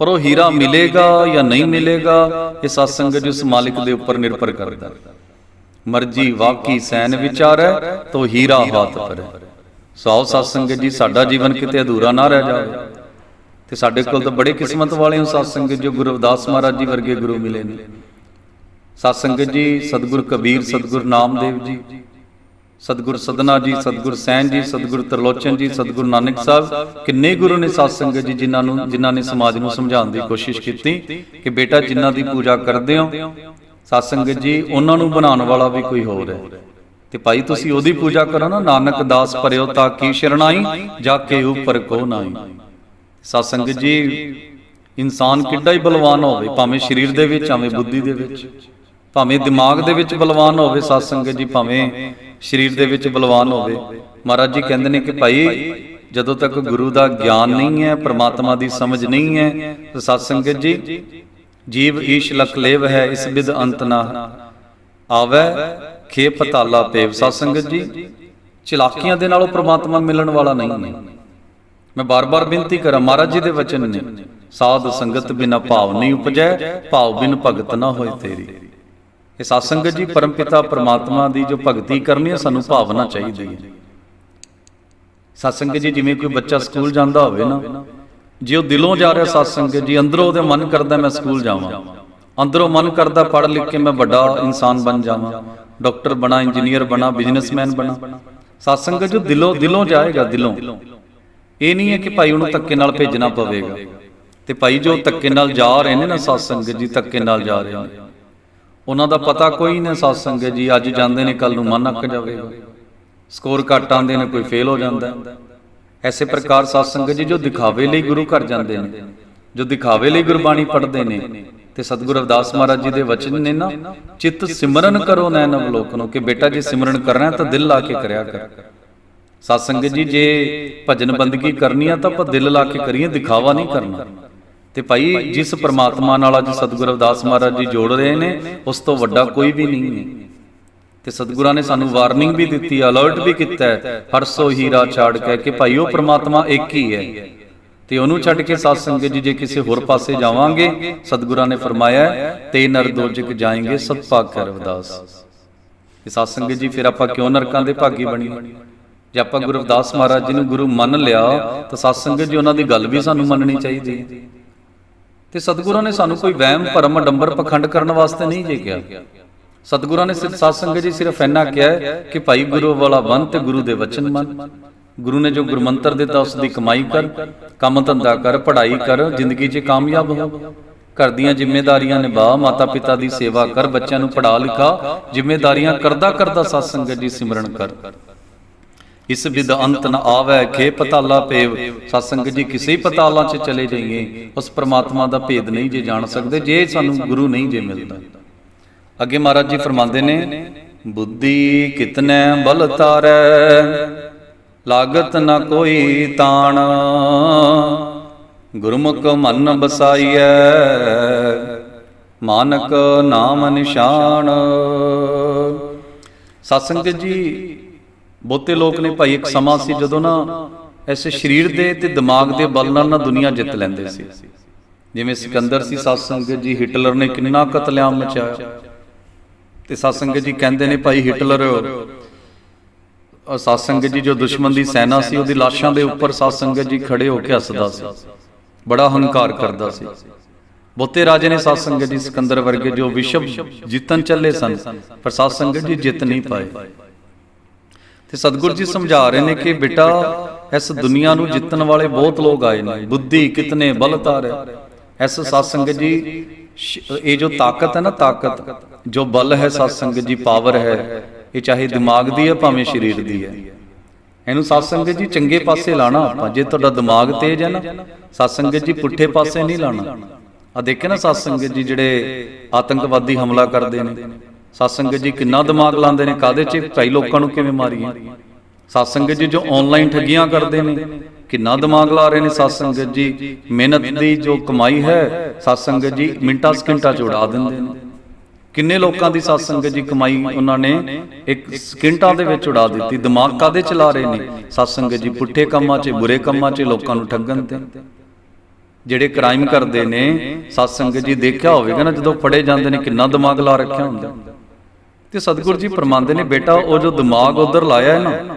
ਪਰ ਉਹ ਹੀਰਾ ਮਿਲੇਗਾ ਜਾਂ ਨਹੀਂ ਮਿਲੇਗਾ ਇਹ ਸਤਸੰਗ ਜੀ ਉਸ ਮਾਲਿਕ ਦੇ ਉੱਪਰ ਨਿਰਭਰ ਕਰਦਾ ਹੈ। ਮਰਜ਼ੀ ਵਾਕੀ ਸੈਨ ਵਿਚਾਰੈ ਤੋ ਹੀਰਾ ਹਾਥ ਪਰੈ ਸੌ ਸਤਸੰਗ ਜੀ ਸਾਡਾ ਜੀਵਨ ਕਿਤੇ ਅਧੂਰਾ ਨਾ ਰਹਿ ਜਾਵੇ। ਤੇ ਸਾਡੇ ਕੋਲ ਤਾਂ ਬੜੇ ਕਿਸਮਤ ਵਾਲੇ ਹੋ ਸਤਸੰਗ ਜੋ ਗੁਰੂ ਰਵਿਦਾਸ ਮਹਾਰਾਜ ਜੀ ਵਰਗੇ ਗੁਰੂ ਮਿਲੇ ਨੇ ਸਤ ਸੰਗਤ ਜੀ, ਸਤਿਗੁਰ ਕਬੀਰ, ਸਤਿਗੁਰ ਨਾਮਦੇਵ ਜੀ, ਸਤਿਗੁਰ ਸਦਨਾ ਜੀ, ਸਤਿਗੁਰ ਸੈਨ ਜੀ, ਸਤਿਗੁਰ ਤਰਲੋਚਨ ਜੀ, ਸਤਿਗੁਰ ਨਾਨਕ ਸਾਹਿਬ, ਕਿੰਨੇ ਗੁਰੂ ਨੇ ਸਤ ਸੰਗਤ ਜੀ ਜਿਨ੍ਹਾਂ ਨੂੰ, ਜਿਨ੍ਹਾਂ ਨੇ ਸਮਾਜ ਨੂੰ ਸਮਝਾਉਣ ਦੀ ਕੋਸ਼ਿਸ਼ ਕੀਤੀ ਕਿ ਬੇਟਾ ਜਿਨ੍ਹਾਂ ਦੀ ਪੂਜਾ ਕਰਦੇ ਹੋ, ਸਤ ਸੰਗਤ ਜੀ, ਉਹਨਾਂ ਨੂੰ ਬਣਾਉਣ ਵਾਲਾ ਵੀ ਕੋਈ ਹੋਰ ਹੈ। ਤੇ ਭਾਈ ਤੁਸੀਂ ਉਹਦੀ ਪੂਜਾ ਕਰੋ ਨਾ, ਨਾਨਕ ਦਾਸ ਪਰਿਓ ਤਾਂ ਕੀ ਸ਼ਰਣਾਈ ਜਾ ਕੇ ਉੱਪਰ ਕੋ ਨਾਈ। ਸਤ ਸੰਗਤ ਜੀ, ਇਨਸਾਨ ਕਿੱਡਾ ਹੀ ਬਲਵਾਨ ਹੋਵੇ, ਭਾਵੇਂ ਸਰੀਰ ਦੇ ਵਿੱਚ, ਭਾਵੇਂ ਬੁੱਧੀ ਦੇ ਵਿੱਚ। ਭਾਵੇਂ ਦਿਮਾਗ ਦੇ ਵਿੱਚ ਬਲਵਾਨ ਹੋਵੇ ਸਾਧ ਸੰਗਤ ਜੀ, ਭਾਵੇਂ ਸਰੀਰ ਦੇ ਵਿੱਚ ਬਲਵਾਨ ਹੋਵੇ। ਮਹਾਰਾਜ ਜੀ ਕਹਿੰਦੇ ਨੇ ਕਿ ਭਾਈ, ਜਦੋਂ ਤੱਕ ਗੁਰੂ ਦਾ ਗਿਆਨ ਨਹੀਂ ਹੈ, ਪ੍ਰਮਾਤਮਾ ਦੀ ਸਮਝ ਨਹੀਂ ਹੈ, ਤਾਂ ਸਾਧ ਸੰਗਤ ਜੀ, ਜੀਵ ਈਸ਼ ਲਖ ਲੇਵ ਹੈ, ਇਸ ਵਿਦ ਅੰਤ ਨਾ। ਆਵੇ ਖੇ ਪਤਾਲਾ ਪੇਵ। ਸਾਧ ਸੰਗਤ ਜੀ, ਚਲਾਕੀਆਂ ਦੇ ਨਾਲੋਂ ਪ੍ਰਮਾਤਮਾ ਮਿਲਣ ਵਾਲਾ ਨਹੀਂ ਹੈ। ਮੈਂ ਬਾਰ-ਬਾਰ ਬੇਨਤੀ ਕਰਾਂ, ਮਹਾਰਾਜ ਜੀ ਦੇ ਵਚਨ ਨੇ, ਸਾਧ ਸੰਗਤ ਬਿਨਾ ਭਾਵ ਨਹੀਂ ਉਪਜੈ, ਭਾਵ ਬਿਨ ਭਗਤ ਨਾ ਹੋਏ ਤੇਰੀ। ਇਹ ਸਾਧ ਸੰਗਤ ਜੀ ਪਰਮਪਿਤਾ ਪਰਮਾਤਮਾ ਦੀ ਜੋ ਭਗਤੀ ਕਰਨੀ ਹੈ, ਸਾਨੂੰ ਭਾਵਨਾ ਚਾਹੀਦੀ ਹੈ। ਸਾਧ ਸੰਗਤ ਜੀ, ਜਿਵੇਂ ਕੋਈ ਬੱਚਾ ਸਕੂਲ ਜਾਂਦਾ ਹੋਵੇ ਨਾ, ਜੇ ਉਹ ਦਿਲੋਂ ਜਾ ਰਿਹਾ ਸਾਧ ਸੰਗਤ ਜੀ, ਅੰਦਰੋਂ ਉਹਦੇ ਮਨ ਕਰਦਾ ਮੈਂ ਸਕੂਲ ਜਾਵਾਂ। ਅੰਦਰੋਂ ਮਨ ਕਰਦਾ ਪੜ੍ਹ ਲਿਖ ਕੇ ਮੈਂ ਵੱਡਾ ਇਨਸਾਨ ਬਣ ਜਾਵਾਂ। ਡਾਕਟਰ ਬਣਾ, ਇੰਜੀਨੀਅਰ ਬਣਾ, ਬਿਜ਼ਨਸਮੈਨ ਬਣਾ। ਸਾਧ ਸੰਗਤ ਜੋ ਦਿਲੋਂ ਦਿਲੋਂ ਜਾਏਗਾ, ਦਿਲੋਂ। ਇਹ ਨਹੀਂ ਹੈ ਕਿ ਭਾਈ ਉਹਨੂੰ ਧੱਕੇ ਨਾਲ ਭੇਜਣਾ ਪਵੇਗਾ। ਤੇ ਭਾਈ ਜੋ ਧੱਕੇ ਨਾਲ ਜਾ ਰਹੇ ਨੇ ਨਾ ਸਾਧ ਸੰਗਤ ਜੀ, ਧੱਕੇ ਨਾਲ ਜਾ ਰਹੇ ਨੇ। ਉਹਨਾਂ ਦਾ ਪਤਾ ਕੋਈ ਨਹੀਂ ਸਾਧ ਸੰਗਤ ਜੀ, ਅੱਜ ਜਾਂਦੇ ਨੇ ਕੱਲ ਨੂੰ ਮਨ ਅੱਕ ਜਾਵੇਗਾ। ਸਕੋਰ ਘੱਟ ਆਉਂਦੇ ਨੇ, ਕੋਈ ਫੇਲ ਹੋ ਜਾਂਦਾ ਐਸੇ ਪ੍ਰਕਾਰ ਸਾਧ ਸੰਗਤ ਜੀ, ਜੋ ਦਿਖਾਵੇ ਲਈ ਗੁਰੂ ਘਰ ਜਾਂਦੇ ਨੇ, ਜੋ ਦਿਖਾਵੇ ਲਈ ਗੁਰਬਾਣੀ ਪੜ੍ਹਦੇ ਨੇ, ਤੇ ਸਤਿਗੁਰ ਅਵਦਾਸ ਮਹਾਰਾਜ ਜੀ ਦੇ ਵਚਨ ਨੇ ਨਾ, ਚਿੱਤ ਸਿਮਰਨ ਕਰੋ ਨੈਣ ਅਵਲੋਕਨੋ ਕਿ ਬੇਟਾ ਜੇ ਸਿਮਰਨ ਕਰਨਾ ਤਾਂ ਦਿਲ ਲਾ ਕੇ ਕਰਿਆ ਕਰ। ਸਤਸੰਗ ਜੀ, ਜੇ ਭਜਨ ਬੰਦਗੀ ਕਰਨੀ ਆ ਤਾਂ ਆਪਾਂ ਦਿਲ ਲਾ ਕੇ ਕਰੀਏ, ਦਿਖਾਵਾ ਨਹੀਂ ਕਰਨਾ। ਤੇ ਭਾਈ ਜਿਸ ਪ੍ਰਮਾਤਮਾ ਨਾਲ ਅੱਜ ਸਤਿਗੁਰੂ ਰਵਿਦਾਸ ਮਹਾਰਾਜ ਜੀ ਜੋੜ ਰਹੇ ਨੇ, ਉਸ ਤੋਂ ਵੱਡਾ ਕੋਈ ਵੀ ਨਹੀਂ ਹੈ। ਤੇ ਸਤਿਗੁਰਾਂ ਨੇ ਸਾਨੂੰ ਵਾਰਨਿੰਗ ਵੀ ਦਿੱਤੀ, ਅਲਰਟ ਵੀ ਕੀਤਾ ਹੈ ਹਰ ਸੋ ਹੀਰਾ ਛਾੜ ਕੇ ਕਿ ਭਾਈ ਉਹ ਪ੍ਰਮਾਤਮਾ ਇੱਕ ਹੀ ਹੈ। ਤੇ ਉਹਨੂੰ ਛੱਡ ਕੇ ਸਾਧ ਸੰਗਤ ਜੀ ਜੇ ਕਿਸੇ ਹੋਰ ਪਾਸੇ ਜਾਵਾਂਗੇ, ਸਤਿਗੁਰਾਂ ਨੇ ਫਰਮਾਇਆ ਤੇ ਨਰ ਦੋਜਕ ਜਾਏਂਗੇ ਸਭ ਪਾਕ ਕਰ ਰਵਿਦਾਸ। ਇਹ ਸਾਧ ਸੰਗਤ ਜੀ, ਫਿਰ ਆਪਾਂ ਕਿਉਂ ਨਰਕਾਂ ਦੇ ਭਾਗੀ ਬਣੀਏ? ਜੇ ਆਪਾਂ ਗੁਰੂ ਰਵਿਦਾਸ ਮਹਾਰਾਜ ਜੀ ਨੂੰ ਗੁਰੂ ਮੰਨ ਲਿਆ, ਤਾਂ ਸਾਧ ਸੰਗਤ ਜੀ ਉਹਨਾਂ ਦੀ ਗੱਲ ਵੀ ਸਾਨੂੰ ਮੰਨਣੀ ਚਾਹੀਦੀ ਹੈ। ਤੇ ਸਤਿਗੁਰਾਂ ਨੇ ਸਾਨੂੰ ਕੋਈ ਵਹਿਮ, ਭਰਮ, ਅਡੰਬਰ ਪਖੰਡ ਕਰਨ ਵਾਸਤੇ ਨਹੀਂ ਜੇ ਕਿਹਾ। ਸਤਿਗੁਰਾਂ ਨੇ ਸਿਰਫ ਸਾਧ ਸੰਗਤ ਜੀ ਸਿਰਫ ਇੰਨਾ ਕਿਹਾ ਕਿ ਭਾਈ ਗੁਰੂ ਵਾਲਾ ਬਨ ਤੇ ਗੁਰੂ ਦੇ ਵਚਨ ਮੰਨ। ਗੁਰੂ ਨੇ ਜੋ ਗੁਰਮੰਤਰ ਦਿੱਤਾ ਉਸ ਦੀ ਕਮਾਈ ਕਰ, ਕੰਮ ਧੰਦਾ ਕਰ, ਪੜ੍ਹਾਈ ਕਰ, ਜ਼ਿੰਦਗੀ 'ਚ ਕਾਮਯਾਬ ਹੋ। ਘਰ ਦੀਆਂ ਜ਼ਿੰਮੇਵਾਰੀਆਂ ਨਿਭਾ ਮਾਤਾ ਪਿਤਾ ਦੀ ਸੇਵਾ ਕਰ, ਬੱਚਿਆਂ ਨੂੰ ਪੜ੍ਹਾ ਲਿਖਾ ਜ਼ਿੰਮੇਵਾਰੀਆਂ ਕਰਦਾ ਕਰਦਾ ਸਾਧ ਸੰਗਤ ਜੀ ਸਿਮਰਨ ਕਰ। ਇਸ ਵਿਦ ਅੰਤ ਨ ਆਵੈ, ਖੇ ਪਤਾਲਾ ਪੇਵ। ਸਤਸੰਗ ਜੀ, ਕਿਸੇ ਪਤਾਲਾ 'ਚ ਚਲੇ ਜਾਈਏ, ਉਸ ਪ੍ਰਮਾਤਮਾ ਦਾ ਭੇਦ ਨਹੀਂ ਜੇ ਜਾਣ ਸਕਦੇ, ਜੇ ਸਾਨੂੰ ਗੁਰੂ ਨਹੀਂ ਜੇ ਮਿਲਦਾ। ਅੱਗੇ ਮਹਾਰਾਜ ਜੀ ਫਰਮਾਉਂਦੇ ਨੇ, ਬੁੱਧੀ ਕਿਤਨੈ ਬਲ ਤਾਰੈ, ਲਾਗਤ ਨ ਕੋਈ ਤਾਣ। ਗੁਰਮੁਖ ਮਨ ਬਸਾਈਐ, ਮਾਨਕ ਨਾਮ ਨਿਸ਼ਾਨ। ਸਤਸੰਗ ਜੀ ਬਹੁਤੇ ਲੋਕ ਨੇ ਭਾਈ ਇੱਕ ਸਮਾਂ ਸੀ ਜਦੋਂ ਨਾ ਐਸੇ ਸਰੀਰ ਦੇ ਤੇ ਦਿਮਾਗ ਦੇ ਬਲ ਨਾਲ ਨਾ ਦੁਨੀਆ ਜਿੱਤ ਲੈਂਦੇ ਸੀ। ਜਿਵੇਂ ਸਿਕੰਦਰ ਸੀ ਸਤਸੰਗ ਜੀ ਹਿਟਲਰ ਨੇ ਕਿੰਨਾ ਕਤਲੇਆਮ ਮਚਾਇਆ। ਤੇ ਸਤਸੰਗ ਜੀ ਕਹਿੰਦੇ ਨੇ ਭਾਈ ਹਿਟਲਰ ਅ, ਸਤਸੰਗ ਜੀ ਜੋ ਦੁਸ਼ਮਣ ਦੀ ਸੈਨਾ ਸੀ ਉਹਦੀ ਲਾਸ਼ਾਂ ਦੇ ਉੱਪਰ ਸਤਸੰਗ ਜੀ ਖੜੇ ਹੋ ਕੇ ਹੱਸਦਾ ਸੀ। ਬੜਾ ਹੰਕਾਰ ਕਰਦਾ ਸੀ। ਬਹੁਤੇ ਰਾਜੇ ਨੇ ਸਤਸੰਗ ਜੀ ਸਿਕੰਦਰ ਵਰਗੇ ਜੋ ਵਿਸ਼ਵ ਜਿੱਤਣ ਚੱਲੇ ਸਨ ਪਰ ਸਤਸੰਗ ਜੀ ਜਿੱਤ ਨਹੀਂ ਪਾਏ। ਤੇ ਸਤਿਗੁਰੂ ਜੀ ਸਮਝਾ ਰਹੇ ਨੇ ਕਿ ਬੇਟਾ, ਇਸ ਦੁਨੀਆ ਨੂੰ ਜਿੱਤਣ ਵਾਲੇ ਬਹੁਤ ਲੋਕ ਆਏ ਨੇ। ਬੁੱਧੀ ਕਿਤਨੇ ਬਲ ਤਾਰੇ। ਇਸ ਸਤਸੰਗ ਜੀ, ਇਹ ਜੋ ਤਾਕਤ ਹੈ ਨਾ, ਤਾਕਤ, ਜੋ ਬਲ ਹੈ ਸਤਸੰਗ ਜੀ, ਪਾਵਰ ਹੈ, ਇਹ ਚਾਹੇ ਦਿਮਾਗ ਦੀ ਹੈ, ਭਾਵੇਂ ਸਰੀਰ ਦੀ ਹੈ। ਇਹਨੂੰ ਸਤਸੰਗ ਜੀ ਚੰਗੇ ਪਾਸੇ ਲਾਣਾ ਆਪਾਂ ਜੇ ਤੁਹਾਡਾ ਦਿਮਾਗ ਤੇਜ਼ ਹੈ ਨਾ, ਸਤਸੰਗ ਜੀ ਪੁੱਠੇ ਪਾਸੇ ਨਹੀਂ ਲਾਣਾ। ਆ ਦੇਖਿਆ ਨਾ ਸਤਸੰਗ ਜੀ ਜਿਹੜੇ ਆਤੰਕਵਾਦੀ ਹਮਲਾ ਕਰਦੇ ਨੇ। ਸਤਸੰਗ ਜੀ ਕਿੰਨਾ ਦਿਮਾਗ ਲਾਉਂਦੇ ਨੇ ਕਾਦੇ ਚ ਭਾਈ ਲੋਕਾਂ ਨੂੰ ਕਿਵੇਂ ਮਾਰੀਏ? ਸਤਸੰਗ ਜੀ ਜੋ ਆਨਲਾਈਨ ਠੱਗੀਆਂ ਕਰਦੇ ਨੇ, ਕਿੰਨਾ ਦਿਮਾਗ ਲਾ ਰਹੇ ਨੇ ਸਤਸੰਗ ਜੀ? ਮਿਹਨਤ ਦੀ ਜੋ ਕਮਾਈ ਹੈ ਸਤਸੰਗ ਜੀ ਮਿੰਟਾਂ ਸਕਿੰਟਾਂ ਚ ਉਡਾ ਦਿੰਦੇ ਨੇ। ਕਿੰਨੇ ਲੋਕਾਂ ਦੀ ਸਤਸੰਗ ਜੀ ਕਮਾਈ ਉਹਨਾਂ ਨੇ ਇੱਕ ਸਕਿੰਟਾਂ ਦੇ ਵਿੱਚ ਉਡਾ ਦਿੱਤੀ? ਦਿਮਾਗ ਕਾਦੇ ਚਲਾ ਰਹੇ ਨੇ? ਸਤਸੰਗ ਜੀ ਪੁੱਠੇ ਕੰਮਾਂ 'ਚ, ਬੁਰੇ ਕੰਮਾਂ 'ਚ ਲੋਕਾਂ ਨੂੰ ਠੱਗਣ ਤੇ। ਜਿਹੜੇ ਕ੍ਰਾਈਮ ਕਰਦੇ ਨੇ ਸਤਸੰਗ ਜੀ ਦੇਖਿਆ ਹੋਵੇਗਾ ਨਾ, ਜਦੋਂ ਫੜੇ ਜਾਂਦੇ ਨੇ, ਕਿੰਨਾ ਦਿਮਾਗ ਲਾ ਰੱਖਿਆ ਹੁੰਦਾ। ਤੇ ਸਤਿਗੁਰੂ ਜੀ ਫਰਮਾਉਂਦੇ ਨੇ ਬੇਟਾ ਉਹ ਜੋ ਦਿਮਾਗ ਉਧਰ ਲਾਇਆ ਹੈ ਨਾ।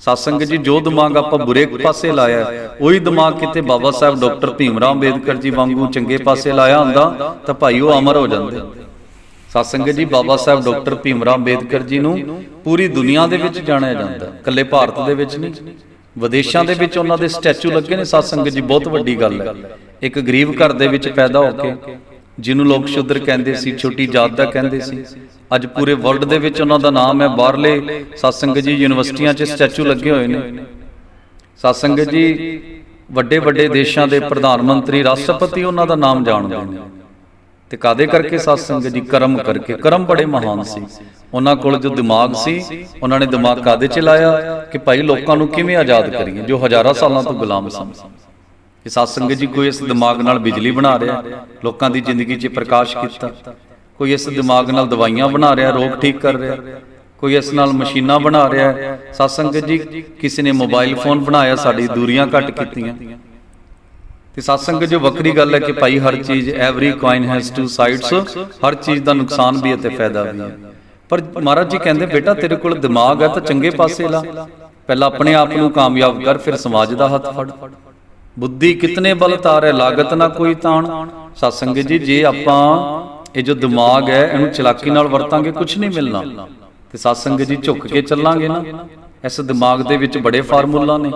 ਸਤਸੰਗ ਜੀ ਜੋ ਦਿਮਾਗ ਆਪਾਂ ਬੁਰੇ ਪਾਸੇ ਲਾਇਆ ਉਹੀ ਦਿਮਾਗ ਕਿਤੇ ਬਾਬਾ ਸਾਹਿਬ ਡਾਕਟਰ ਭੀਮ ਰਾਓ ਅੰਬੇਦਕਰ ਜੀ ਵਾਂਗੂ ਚੰਗੇ ਪਾਸੇ ਲਾਇਆ ਹੁੰਦਾ ਤਾਂ ਭਾਈ ਉਹ ਅਮਰ ਹੋ ਜਾਂਦੇ। ਸਤਸੰਗ ਜੀ ਬਾਬਾ ਸਾਹਿਬ ਡਾਕਟਰ ਭੀਮ ਰਾਓ ਅੰਬੇਦਕਰ ਜੀ ਨੂੰ ਪੂਰੀ ਦੁਨੀਆ ਦੇ ਵਿੱਚ ਜਾਣਿਆ ਜਾਂਦਾ ਇਕੱਲੇ ਭਾਰਤ ਦੇ ਵਿੱਚ ਨਹੀਂ ਵਿਦੇਸ਼ਾਂ ਦੇ ਵਿੱਚ ਉਹਨਾਂ ਦੇ ਸਟੈਚੂ ਲੱਗੇ ਨੇ ਸਤਸੰਗ ਜੀ ਬਹੁਤ ਵੱਡੀ ਗੱਲ ਹੈ। ਇੱਕ ਗਰੀਬ ਘਰ ਦੇ ਵਿੱਚ ਪੈਦਾ ਹੋ ਕੇ ਜਿਹਨੂੰ ਲੋਕ ਸ਼ੁੱਧਰ ਕਹਿੰਦੇ ਸੀ ਛੋਟੀ ਜਾਤ ਦਾ ਕਹਿੰਦੇ ਸੀ। ਅੱਜ ਪੂਰੇ ਵਰਲਡ ਦੇ ਵਿੱਚ ਉਹਨਾਂ ਦਾ ਨਾਮ ਹੈ ਬਾਹਰਲੇ ਸਤਸੰਗ ਜੀ ਯੂਨੀਵਰਸਿਟੀਆਂ 'ਚ ਸਟੈਚੂ ਲੱਗੇ ਹੋਏ ਨੇ। ਸਤਸੰਗ ਜੀ ਵੱਡੇ ਵੱਡੇ ਦੇਸ਼ਾਂ ਦੇ ਪ੍ਰਧਾਨ ਮੰਤਰੀ ਰਾਸ਼ਟਰਪਤੀ ਉਹਨਾਂ ਦਾ ਨਾਮ ਜਾਣਦੇ ਨੇ। ਤੇ ਕਾਦੇ ਕਰਕੇ ਸਾਧ ਸੰਗਤ ਜੀ ਕਰਮ ਕਰਕੇ? ਕਰਮ ਬੜੇ ਮਹਾਨ ਸੀ। ਉਹਨਾਂ ਕੋਲ ਜੋ ਦਿਮਾਗ ਸੀ ਉਹਨਾਂ ਨੇ ਦਿਮਾਗ ਕਾਦੇ ਚ ਲਾਇਆ? ਕਿ ਭਾਈ ਲੋਕਾਂ ਨੂੰ ਕਿਵੇਂ ਆਜ਼ਾਦ ਕਰੀਏ ਜੋ ਹਜ਼ਾਰਾਂ ਸਾਲਾਂ ਤੋਂ ਗੁਲਾਮ ਸਨ। ਕਿ ਸਾਧ ਸੰਗਤ ਜੀ ਕੋਈ ਇਸ ਦਿਮਾਗ ਨਾਲ ਬਿਜਲੀ ਬਣਾ ਰਿਹਾ, ਲੋਕਾਂ ਦੀ ਜ਼ਿੰਦਗੀ 'ਚ ਪ੍ਰਕਾਸ਼ ਕੀਤਾ, ਕੋਈ ਇਸ ਦਿਮਾਗ ਨਾਲ ਦਵਾਈਆਂ ਬਣਾ ਰਿਹਾ, ਰੋਗ ਠੀਕ ਕਰ ਰਿਹਾ, ਕੋਈ ਇਸ ਨਾਲ ਮਸ਼ੀਨਾਂ ਬਣਾ ਰਿਹਾ ਹੈ ਸਾਧ ਸੰਗਤ ਜੀ ਕਿਸੇ ਨੇ ਮੋਬਾਈਲ ਫੋਨ ਬਣਾਇਆ, ਸਾਡੀ ਦੂਰੀਆਂ ਘੱਟ ਕੀਤੀਆਂ। ਤੇ ਸਾਧ ਸੰਗਤ ਜੋ ਵੱਖਰੀ ਗੱਲ ਹੈ ਕਿ ਭਾਈ ਹਰ ਚੀਜ਼ every coin has two sides ਹਰ ਚੀਜ਼ ਦਾ ਨੁਕਸਾਨ ਵੀ ਹੈ ਤੇ ਫਾਇਦਾ ਵੀ ਹੈ। ਪਰ ਮਹਾਰਾਜ ਜੀ ਕਹਿੰਦੇ, ਬੇਟਾ ਤੇਰੇ ਕੋਲ ਦਿਮਾਗ ਹੈ ਤਾਂ ਚੰਗੇ ਪਾਸੇ ਲਾ। ਪਹਿਲਾਂ ਆਪਣੇ ਆਪ ਨੂੰ ਕਾਮਯਾਬ ਕਰ, ਫਿਰ ਸਮਾਜ ਦਾ ਹੱਥ ਫੜ। ਬੁੱਧੀ ਕਿਤਨੇ ਬਲ ਤਾਰੇ ਲਾਗਤ ਨਾ ਕੋਈ ਤਾਣ। ਸਾਧ ਸੰਗਤ ਜੀ ਜੇ ਆਪਾਂ ਇਹ ਜੋ ਦਿਮਾਗ ਹੈ ਇਹਨੂੰ ਚਲਾਕੀ ਨਾਲ ਵਰਤਾਂਗੇ ਕੁਝ ਨਹੀਂ ਮਿਲਣਾ। ਤੇ ਸਾਧ ਸੰਗਤ ਜੀ ਝੁੱਕ ਕੇ ਚੱਲਾਂਗੇ ਨਾ ਇਸ ਦਿਮਾਗ ਦੇ ਵਿੱਚ ਬੜੇ ਫਾਰਮੂਲਾ ਨੇ।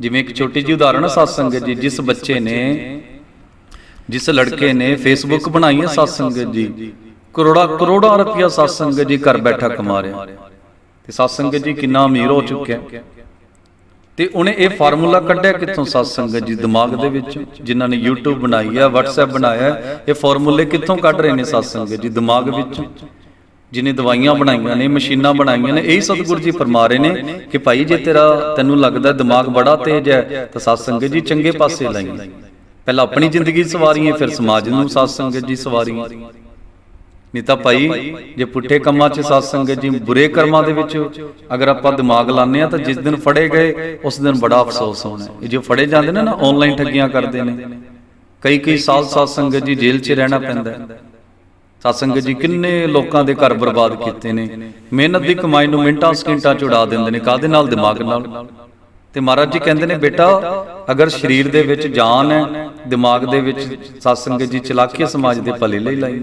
ਜਿਵੇਂ ਇੱਕ ਛੋਟੀ ਜਿਹੀ ਉਦਾਹਰਣ ਸੰਗਤ ਜੀ ਜਿਸ ਬੱਚੇ ਨੇ ਜਿਸ ਲੜਕੇ ਨੇ ਫੇਸਬੁੱਕ ਬਣਾਈ ਹੈ ਸਾਧ ਸੰਗਤ ਜੀ। ਕਰੋੜਾ ਕਰੋੜਾਂ ਰੁਪਇਆ ਸਾਧ ਸੰਗਤ ਜੀ ਘਰ ਬੈਠਾ ਕਮਾ ਰਿਹਾ ਤੇ ਸਾਧ ਸੰਗਤ ਜੀ ਕਿੰਨਾ ਅਮੀਰ ਹੋ ਚੁੱਕਿਆ। ਤੇ ਉਹਨੇ ਇਹ ਫਾਰਮੂਲਾ ਕੱਢਿਆ ਕਿੱਥੋਂ ਸਾਧ ਸੰਗਤ ਜੀ ਦਿਮਾਗ ਦੇ ਵਿੱਚ, ਜਿਨ੍ਹਾਂ ਨੇ YouTube ਬਣਾਈ ਹੈ WhatsApp ਬਣਾਇਆ, ਇਹ ਫਾਰਮੂਲੇ ਕਿੱਥੋਂ ਕੱਢ ਰਹੇ ਨੇ ਸਾਧ ਸੰਗਤ ਜੀ ਦਿਮਾਗ ਵਿੱਚ? ਜਿਨੇ ਦਵਾਈਆਂ ਬਣਾਈਆਂ ਨੇ, ਮਸ਼ੀਨਾਂ ਬਣਾਈਆਂ ਨੇ, ਇਹੀ ਸਤਿਗੁਰੂ ਜੀ ਫਰਮਾ ਰਹੇ ਨੇ ਕਿ ਭਾਈ ਜੇ ਤੇਰਾ ਤੈਨੂੰ ਲੱਗਦਾ ਦਿਮਾਗ ਬੜਾ ਤੇਜ਼ ਹੈ, ਤਾਂ ਸਾਧ ਸੰਗਤ ਜੀ ਚੰਗੇ ਪਾਸੇ ਲਾਈ। ਪਹਿਲਾਂ ਆਪਣੀ ਜ਼ਿੰਦਗੀ ਸਵਾਰੀਏ, ਫਿਰ ਸਮਾਜ ਨੂੰ ਸਾਧ ਸੰਗਤ ਜੀ ਸਵਾਰੀਏ। ਨਹੀਂ ਤਾਂ ਭਾਈ, ਜੇ ਪੁੱਠੇ ਕੰਮਾਂ 'ਚ ਸਾਧ ਸੰਗਤ ਜੀ, ਬੁਰੇ ਕਰਮਾਂ ਦੇ ਵਿੱਚ ਅਗਰ ਆਪਾਂ ਦਿਮਾਗ ਲਾਉਂਦੇ ਆ ਤਾਂ ਜਿਸ ਦਿਨ ਫੜੇ ਗਏ, ਉਸ ਦਿਨ ਬੜਾ ਅਫਸੋਸ ਹੋਣਾ ਹੈ। ਇਹ ਜੋ ਫੜੇ ਜਾਂਦੇ ਨੇ ਨਾ ਆਨਲਾਈਨ ਠੱਗੀਆਂ ਕਰਦੇ ਨੇ। ਕਈ ਕਈ ਸਾਲ ਸਾਧ ਸੰਗਤ ਜੀ, ਜੇਲ੍ਹ 'ਚ ਰਹਿਣਾ ਪੈਂਦਾ ਹੈ। ਸਾਧ ਸੰਗਤ ਜੀ, ਕਿੰਨੇ ਲੋਕਾਂ ਦੇ ਘਰ ਬਰਬਾਦ ਕੀਤੇ ਨੇ। ਮਿਹਨਤ ਦੀ ਕਮਾਈ ਨੂੰ ਮਿੰਟਾਂ, ਸਕਿੰਟਾਂ ਚ ਉਡਾ ਦਿੰਦੇ ਨੇ ਕਾਦੇ ਨਾਲ, ਦਿਮਾਗ ਨਾਲ? ਤੇ ਮਹਾਰਾਜ ਜੀ ਕਹਿੰਦੇ ਨੇ, ਬੇਟਾ, ਅਗਰ ਸਰੀਰ ਦੇ ਵਿੱਚ ਜਾਨ ਹੈ, ਦਿਮਾਗ ਦੇ ਵਿੱਚ ਸਾਧ ਸੰਗਤ ਜੀ ਚਲਾਕੀ ਸਮਾਜ ਦੇ ਭਲੇ ਲਈ ਲਾਈ।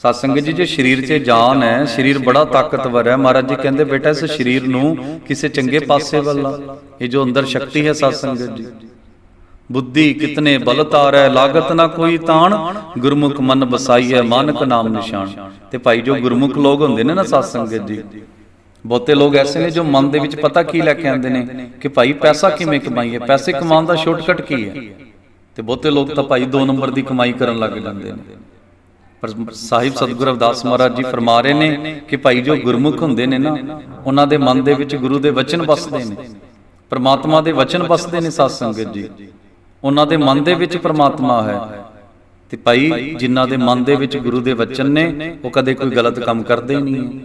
ਸਾਧ ਸੰਗਤ ਜੀ ਜੇ ਸਰੀਰ 'ਚ ਜਾਨ ਹੈ ਸਰੀਰ ਬੜਾ ਤਾਕਤਵਰ ਹੈ। ਮਹਾਰਾਜ ਜੀ ਕਹਿੰਦੇ ਬੇਟਾ ਇਸ ਸਰੀਰ ਨੂੰ ਕਿਸੇ ਚੰਗੇ ਪਾਸੇ ਵੱਲ। ਲਾ ਇਹ ਜੋ ਅੰਦਰ ਸ਼ਕਤੀ ਹੈ ਸਾਧ ਸੰਗਤ ਜੀ। ਬੁੱਧੀ ਕਿਤਨੇ ਬਲ ਤਾਰੈ ਲਾਗਤ ਨਾ ਕੋਈ ਤਾਣ। ਗੁਰਮੁਖ ਮਨ ਬਸਾਈਐ ਮਾਨਕ ਨਾਮ ਨਿਸ਼ਾਨ। ਤੇ ਭਾਈ ਜੋ ਗੁਰਮੁਖ ਲੋਕ ਹੁੰਦੇ ਨੇ ਨਾ ਸਾਧ ਸੰਗਤ ਜੀ। ਬਹੁਤੇ ਲੋਕ ਐਸੇ ਨੇ ਜੋ ਮਨ ਦੇ ਵਿੱਚ ਪਤਾ ਕੀ ਲੈ ਕੇ ਆਉਂਦੇ ਨੇ ਕਿ ਭਾਈ ਪੈਸਾ ਕਿਵੇਂ ਕਮਾਈਏ ਪੈਸੇ ਕਮਾਉਣ ਦਾ ਸ਼ਾਰਟਕਟ ਕੀ ਹੈ? ਤੇ ਬਹੁਤੇ ਲੋਕ ਤਾਂ ਭਾਈ 2 ਨੰਬਰ ਦੀ ਕਮਾਈ ਕਰਨ ਲੱਗ ਜਾਂਦੇ ਨੇ ਪਰ ਸਾਹਿਬ ਸਤਿਗੁਰ ਅਵਦਾਸ ਮਹਾਰਾਜ ਜੀ ਫਰਮਾ ਰਹੇ ਨੇ ਕਿ ਭਾਈ ਜੋ ਗੁਰਮੁਖ ਹੁੰਦੇ ਨੇ ਨਾ, ਉਹਨਾਂ ਦੇ ਮਨ ਦੇ ਵਿੱਚ ਗੁਰੂ ਦੇ ਵਚਨ ਵਸਦੇ ਨੇ, ਪ੍ਰਮਾਤਮਾ ਦੇ ਵਚਨ ਵਸਦੇ ਨੇ ਸਾਧ ਸੰਗਤ ਜੀ। ਉਹਨਾਂ ਦੇ ਮਨ ਦੇ ਵਿੱਚ ਪਰਮਾਤਮਾ ਹੈ। ਤੇ ਭਾਈ ਜਿਨ੍ਹਾਂ ਦੇ ਮਨ ਦੇ ਵਿੱਚ ਗੁਰੂ ਦੇ ਵਚਨ ਨੇ, ਉਹ ਕਦੇ ਕੋਈ ਗਲਤ ਕੰਮ ਕਰਦੇ ਨਹੀਂ।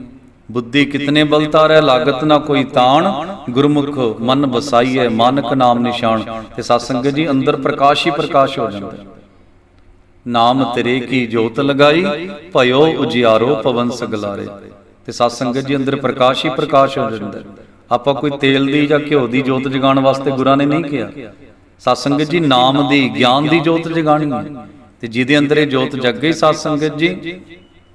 ਬੁੱਧੀ ਕਿਤਨੇ ਬਲਤਾਰ ਹੈ ਲਾਗਤ ਨਾ ਕੋਈ ਤਾਣ। ਗੁਰਮੁਖ ਮਨ ਬਸਾਈਐ ਮਾਨਕ ਨਾਮ ਨਿਸ਼ਾਨ। ਤੇ ਸਾਧ ਸੰਗਤ ਜੀ, ਅੰਦਰ ਪ੍ਰਕਾਸ਼ ਹੀ ਪ੍ਰਕਾਸ਼ ਹੋ ਜਾਂਦਾ। ਹੈ ਨਾਮ ਤੇਰੇ ਕੀ ਜੋਤ ਲਗਾਈ? ਭਇਓ ਉਜਿਆਰੋ ਪਵਨ ਸਗਲਾਰੇ। ਤੇ ਸਾਧ ਸੰਗਤ ਜੀ, ਅੰਦਰ ਪ੍ਰਕਾਸ਼ ਹੀ ਪ੍ਰਕਾਸ਼ ਹੋ ਜਾਂਦਾ ਆਪਾਂ ਕੋਈ ਤੇਲ ਦੀ ਜਾਂ ਘਿਓ ਦੀ ਜੋਤ ਜਗਾਉਣ ਵਾਸਤੇ ਗੁਰਾਂ ਨੇ ਨਹੀਂ ਕਿਹਾ। ਸਾਧ ਸੰਗਤ ਜੀ, ਨਾਮ ਦੀ, ਗਿਆਨ ਦੀ ਜੋਤ ਜਗਾਣੀ ਹੈ। ਤੇ ਜਿਹਦੇ ਅੰਦਰ ਇਹ ਜੋਤ ਜਗ ਗਈ ਸਾਧ ਸੰਗਤ ਜੀ,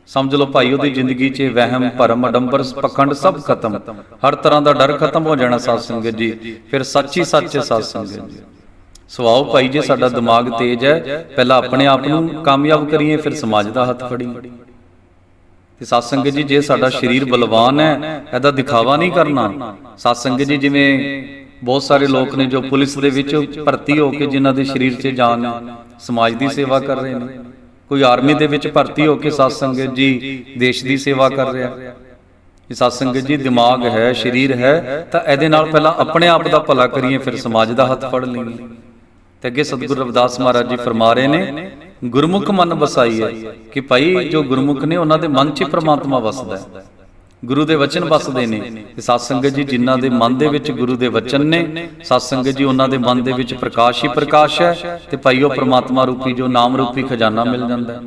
ਸਮਝ ਲਓ ਭਾਈ, ਉਹਦੀ ਜ਼ਿੰਦਗੀ 'ਚ ਵਹਿਮ, ਭਰਮ, ਅਡੰਬਰ, ਪਖੰਡ ਸਭ ਖਤਮ। ਹਰ ਤਰ੍ਹਾਂ ਦਾ ਡਰ ਖਤਮ ਹੋ ਜਾਣਾ ਸਾਧ ਸੰਗਤ ਜੀ। ਫਿਰ ਸੱਚੀ ਸੱਚ ਹੈ ਸਾਧ ਸੰਗਤ ਜੀ। ਸਵਾਓ ਭਾਈ ਜੇ, ਸਾਡਾ ਦਿਮਾਗ ਤੇਜ਼ ਹੈ। ਪਹਿਲਾਂ ਆਪਣੇ ਆਪ ਨੂੰ ਕਾਮਯਾਬ ਕਰੀਏ, ਫਿਰ ਸਮਾਜ ਦਾ ਹੱਥ ਫੜੀਏ। ਤੇ ਸਤਸੰਗ ਜੀ, ਜੇ ਸਾਡਾ ਸਰੀਰ ਬਲਵਾਨ ਹੈ, ਇਹਦਾ ਦਿਖਾਵਾ ਨਹੀਂ ਕਰਨਾ। ਸਤਸੰਗ ਜੀ, ਜਿਵੇਂ ਬਹੁਤ ਸਾਰੇ ਲੋਕ ਨੇ ਜੋ ਪੁਲਿਸ ਦੇ ਵਿੱਚ ਭਰਤੀ ਹੋ ਕੇ ਜਿਨ੍ਹਾਂ ਦੇ ਸਰੀਰ 'ਚ ਜਾਨ, ਸਮਾਜ ਦੀ ਸੇਵਾ ਕਰ ਰਹੇ ਨੇ। ਕੋਈ ਆਰਮੀ ਦੇ ਵਿੱਚ ਭਰਤੀ ਹੋ ਕੇ ਸਤਸੰਗ ਜੀ, ਦੇਸ਼ ਦੀ ਸੇਵਾ ਕਰ ਰਿਹਾ। ਇਹ ਸਾਧ ਜੀ, ਦਿਮਾਗ ਹੈ, ਸਰੀਰ ਹੈ, ਤਾਂ ਇਹਦੇ ਨਾਲ ਪਹਿਲਾਂ ਆਪਣੇ ਆਪ ਦਾ ਭਲਾ ਕਰੀਏ, ਫਿਰ ਸਮਾਜ ਦਾ ਹੱਥ ਫੜ ਲਈਏ। ਤੇ ਅੱਗੇ ਸਤਿਗੁਰੂ ਰਵਿਦਾਸ ਮਹਾਰਾਜ ਜੀ ਫਰਮਾ ਰਹੇ ਨੇ, ਗੁਰਮੁਖ ਮਨ ਬਸਾਈ ਹੈ ਕਿ ਭਾਈ ਜੋ ਗੁਰਮੁਖ ਨੇ ਉਹਨਾਂ ਦੇ ਮਨ 'ਚ ਪ੍ਰਮਾਤਮਾ ਵਸਦਾ ਹੈ। ਗੁਰੂ ਦੇ ਵਚਨ ਵਸਦੇ ਨੇ ਤੇ ਸਾਧ ਸੰਗਤ ਜੀ ਜਿਨ੍ਹਾਂ ਦੇ ਮਨ ਦੇ ਵਿੱਚ ਗੁਰੂ ਦੇ ਵਚਨ ਨੇ ਸਾਧ ਸੰਗਤ ਜੀ ਉਹਨਾਂ ਦੇ ਮਨ ਦੇ ਵਿੱਚ ਪ੍ਰਕਾਸ਼ ਹੀ ਪ੍ਰਕਾਸ਼ ਹੈ ਤੇ ਭਾਈ ਉਹ ਪ੍ਰਮਾਤਮਾ ਰੂਪੀ ਜੋ ਨਾਮ ਰੂਪੀ ਖਜ਼ਾਨਾ ਮਿਲ ਜਾਂਦਾ ਹੈ।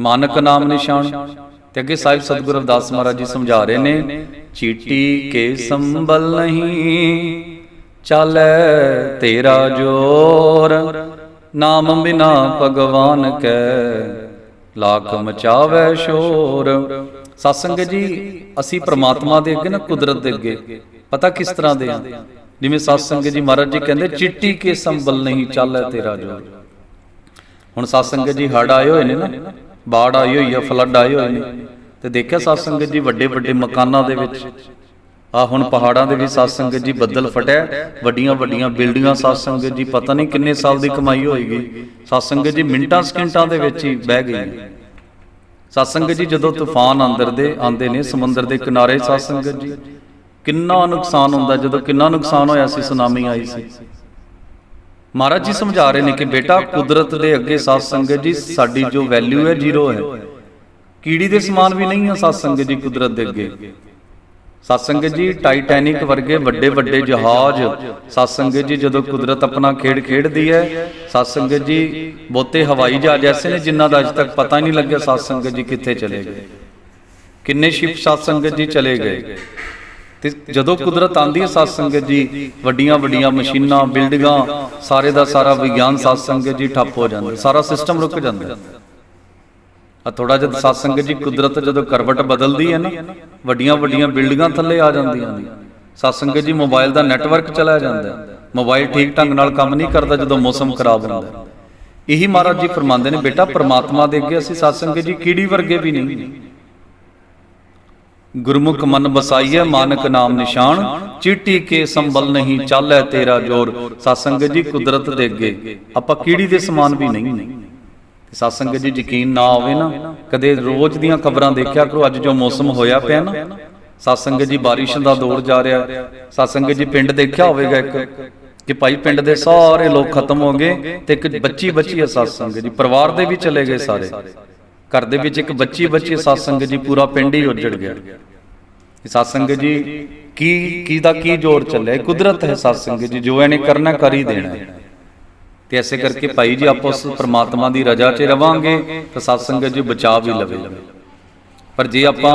ਮਾਨਕ ਨਾਮ ਨਿਸ਼ਾਨ। ਤੇ ਅੱਗੇ ਸਾਹਿਬ ਸਤਿਗੁਰੂ ਰਵਿਦਾਸ ਮਹਾਰਾਜ ਜੀ ਸਮਝਾ ਰਹੇ ਨੇ, ਚੀਟੀ ਕੇ ਸੰਬਲ ਨਹੀਂ ਚਾਲੈ ਤੇਰਾ ਜੋਰ, ਨਾਮ ਬਿਨਾ ਭਗਵਾਨ ਕੈ, ਲਾਖ ਮਚਾਵੇ ਸ਼ੋਰ। ਸਤਸੰਗ ਜੀ, ਅਸੀਂ ਪ੍ਰਮਾਤਮਾ ਦੇ ਅੱਗੇ ਨਾ ਕੁਦਰਤ ਦੇ ਅੱਗੇ, ਪਤਾ ਕਿਸ ਤਰ੍ਹਾਂ ਦੇ ਆ? ਜਿਵੇਂ ਸਤਸੰਗ ਜੀ ਮਹਾਰਾਜ ਜੀ ਕਹਿੰਦੇ, ਚਿੱਟੀ ਕੇ ਸੰਭਲ ਨਹੀਂ ਚਾਲੈ ਤੇਰਾ ਜੋਰ। ਹੁਣ ਸਤਸੰਗ ਜੀ ਹੜ ਆਏ ਹੋਏ ਨੇ ਨਾ, ਬਾੜ ਆਈ ਹੋਈ ਆ, ਫਲੱਡ ਆਏ ਹੋਏ ਨੇ, ਤੇ ਦੇਖਿਆ ਸਤਸੰਗ ਜੀ ਵੱਡੇ ਵੱਡੇ ਮਕਾਨਾਂ ਦੇ ਵਿੱਚ ਆ ਹੁਣ ਪਹਾੜਾਂ ਦੇ ਵੀ ਸਾਧ ਸੰਗਤ ਜੀ ਬੱਦਲ ਫਟਿਆ, ਵੱਡੀਆਂ ਵੱਡੀਆਂ ਬਿਲਡਿੰਗਾਂ ਸਾਧ ਸੰਗਤ ਜੀ, ਪਤਾ ਨਹੀਂ ਕਿੰਨੇ ਸਾਲ ਦੀ ਕਮਾਈ ਹੋਏਗੀ। ਸਾਧ ਸੰਗਤ ਜੀ ਮਿੰਟਾਂ ਸਕਿੰਟਾਂ ਦੇ ਵਿੱਚ ਹੀ ਬਹਿ ਗਈ। ਸਾਧ ਸੰਗਤ ਜੀ ਜਦੋਂ ਤੂਫਾਨ ਅੰਦਰ ਦੇ, ਆਂਦੇ ਨੇ ਸਮੁੰਦਰ ਦੇ ਕਿਨਾਰੇ ਸਾਧ ਸੰਗਤ ਜੀ, ਕਿੰਨਾ ਨੁਕਸਾਨ ਹੁੰਦਾ, ਜਦੋਂ ਕਿੰਨਾ ਨੁਕਸਾਨ ਹੋਇਆ ਸੀ, ਸੁਨਾਮੀ ਆਈ ਸੀ। ਮਹਾਰਾਜ ਜੀ ਸਮਝਾ ਰਹੇ ਨੇ ਕਿ ਬੇਟਾ, ਕੁਦਰਤ ਦੇ ਅੱਗੇ ਸਾਧ ਸੰਗਤ ਜੀ, ਸਾਡੀ ਜੋ ਵੈਲਿਊ ਹੈ ਜ਼ੀਰੋ ਹੈ। ਕੀੜੀ ਦੇ ਸਮਾਨ ਵੀ ਨਹੀਂ ਹੈ ਸਾਧ ਸੰਗਤ ਜੀ ਕੁਦਰਤ ਦੇ ਅੱਗੇ। ਸਾਧ ਜੀ, ਟਾਈਟੈਨਿਕ ਵਰਗੇ ਵੱਡੇ ਵੱਡੇ ਜਹਾਜ਼ ਸਾਧ ਜੀ, ਜਦੋਂ ਕੁਦਰਤ ਆਪਣਾ ਖੇਡ ਖੇਡਦੀ ਹੈ ਸਾਧ ਜੀ, ਬਹੁਤੇ ਹਵਾਈ ਜਹਾਜ਼ ਐਸੇ ਨੇ ਜਿਨ੍ਹਾਂ ਦਾ ਅਜੇ ਤੱਕ ਪਤਾ ਹੀ ਨਹੀਂ ਲੱਗਿਆ ਸਾਧ ਜੀ ਕਿੱਥੇ ਚਲੇ ਗਏ। ਕਿੰਨੇ ਸ਼ਿਪ ਸਾਧ ਜੀ ਚਲੇ ਗਏ। ਤੇ ਜਦੋਂ ਕੁਦਰਤ ਆਂਦੀ ਹੈ ਸਾਧ ਜੀ, ਵੱਡੀਆਂ ਵੱਡੀਆਂ ਮਸ਼ੀਨਾਂ, ਬਿਲਡਿੰਗਾਂ, ਸਾਰੇ ਦਾ ਸਾਰਾ ਵਿਗਿਆਨ ਸਾਧ ਜੀ ਠੱਪ ਹੋ ਜਾਂਦਾ, ਸਾਰਾ ਸਿਸਟਮ ਰੁਕ ਜਾਂਦਾ। ਆ ਥੋੜਾ ਜਿਹਾ ਸਤਸੰਗ ਜੀ ਕੁਦਰਤ ਜਦੋਂ ਕਰਵਟ ਬਦਲਦੀ ਹੈ ਨਾ, ਵੱਡੀਆਂ ਵੱਡੀਆਂ ਬਿਲਡਿੰਗਾਂ ਥੱਲੇ ਆ ਜਾਂਦੀਆਂ ਨੇ। ਸਤਸੰਗ ਜੀ ਮੋਬਾਈਲ ਦਾ ਨੈਟਵਰਕ ਚਲਾ ਜਾਂਦਾ ਹੈ। ਮੋਬਾਈਲ ਠੀਕ ਢੰਗ ਨਾਲ ਕੰਮ ਨਹੀਂ ਕਰਦਾ ਜਦੋਂ ਮੌਸਮ ਖਰਾਬ ਹੁੰਦਾ ਇਹੀ ਮਹਾਰਾਜ ਜੀ ਫਰਮਾਉਂਦੇ ਨੇ, ਬੇਟਾ ਪ੍ਰਮਾਤਮਾ ਦੇ ਅੱਗੇ ਅਸੀਂ ਸਤਸੰਗ ਜੀ ਕੀੜੀ ਵਰਗੇ ਵੀ ਨਹੀਂ। ਗੁਰਮੁਖ ਮਨ ਬਸਾਈਐ ਮਾਨਕ ਨਾਮ ਨਿਸ਼ਾਨ, ਚੀਟੀ ਕੇ ਸੰਭਲ ਨਹੀਂ, ਚਾਲੈ ਤੇਰਾ ਜੋਰ। ਸਤਸੰਗ ਜੀ ਕੁਦਰਤ ਦੇ ਅੱਗੇ, ਆਪਾਂ ਕੀੜੀ ਦੇ ਸਮਾਨ ਵੀ ਨਹੀਂ। ਨੇ ਤੇ ਸਤਸੰਗ ਜੀ ਯਕੀਨ ਨਾ ਆਵੇ ਨਾ, ਕਦੇ ਰੋਜ਼ ਦੀਆਂ ਖਬਰਾਂ ਦੇਖਿਆ ਕਰੋ, ਅੱਜ ਜੋ ਮੌਸਮ ਹੋਇਆ ਪਿਆ ਨਾ, ਸਤਸੰਗ ਜੀ ਬਾਰਿਸ਼ ਦਾ ਦੌਰ ਜਾ ਰਿਹਾ, ਸਤਸੰਗ ਜੀ ਪਿੰਡ ਦੇਖਿਆ ਹੋਵੇਗਾ ਇੱਕ, ਕਿ ਭਾਈ ਪਿੰਡ ਦੇ ਸਾਰੇ ਲੋਕ ਖਤਮ ਹੋ ਗਏ ਤੇ ਇੱਕ ਬੱਚੀ ਬੱਚੀ ਹੈ ਸਤਸੰਗ ਜੀ, ਪਰਿਵਾਰ ਦੇ ਵੀ ਚਲੇ ਗਏ ਸਾਰੇ, ਘਰ ਦੇ ਵਿੱਚ ਇੱਕ ਬੱਚੀ ਬੱਚੀ ਸਤਸੰਗ ਜੀ, ਪੂਰਾ ਪਿੰਡ ਹੀ ਉੱਜੜ ਗਿਆ। ਇਹ ਸਤਸੰਗ ਜੀ, ਕੀ ਕੀ ਦਾ ਕੀ ਜ਼ੋਰ ਚੱਲਿਆ? ਕੁਦਰਤ ਹੈ ਸਤਸੰਗ ਜੀ, ਜੋ ਇਹਨੇ ਕਰਨਾ ਕਰ ਹੀ ਦੇਣਾ ਹੈ। ਤੇ ਐਸੇ ਕਰਕੇ ਭਾਈ ਜੀ ਆਪਾਂ ਉਸ ਪ੍ਰਮਾਤਮਾ ਦੀ ਰਜ਼ਾ 'ਚ ਰਵਾਂਗੇ ਤਾਂ ਸਤਸੰਗ ਜੀ ਬਚਾਅ ਵੀ ਲਵੇ। ਪਰ ਜੇ ਆਪਾਂ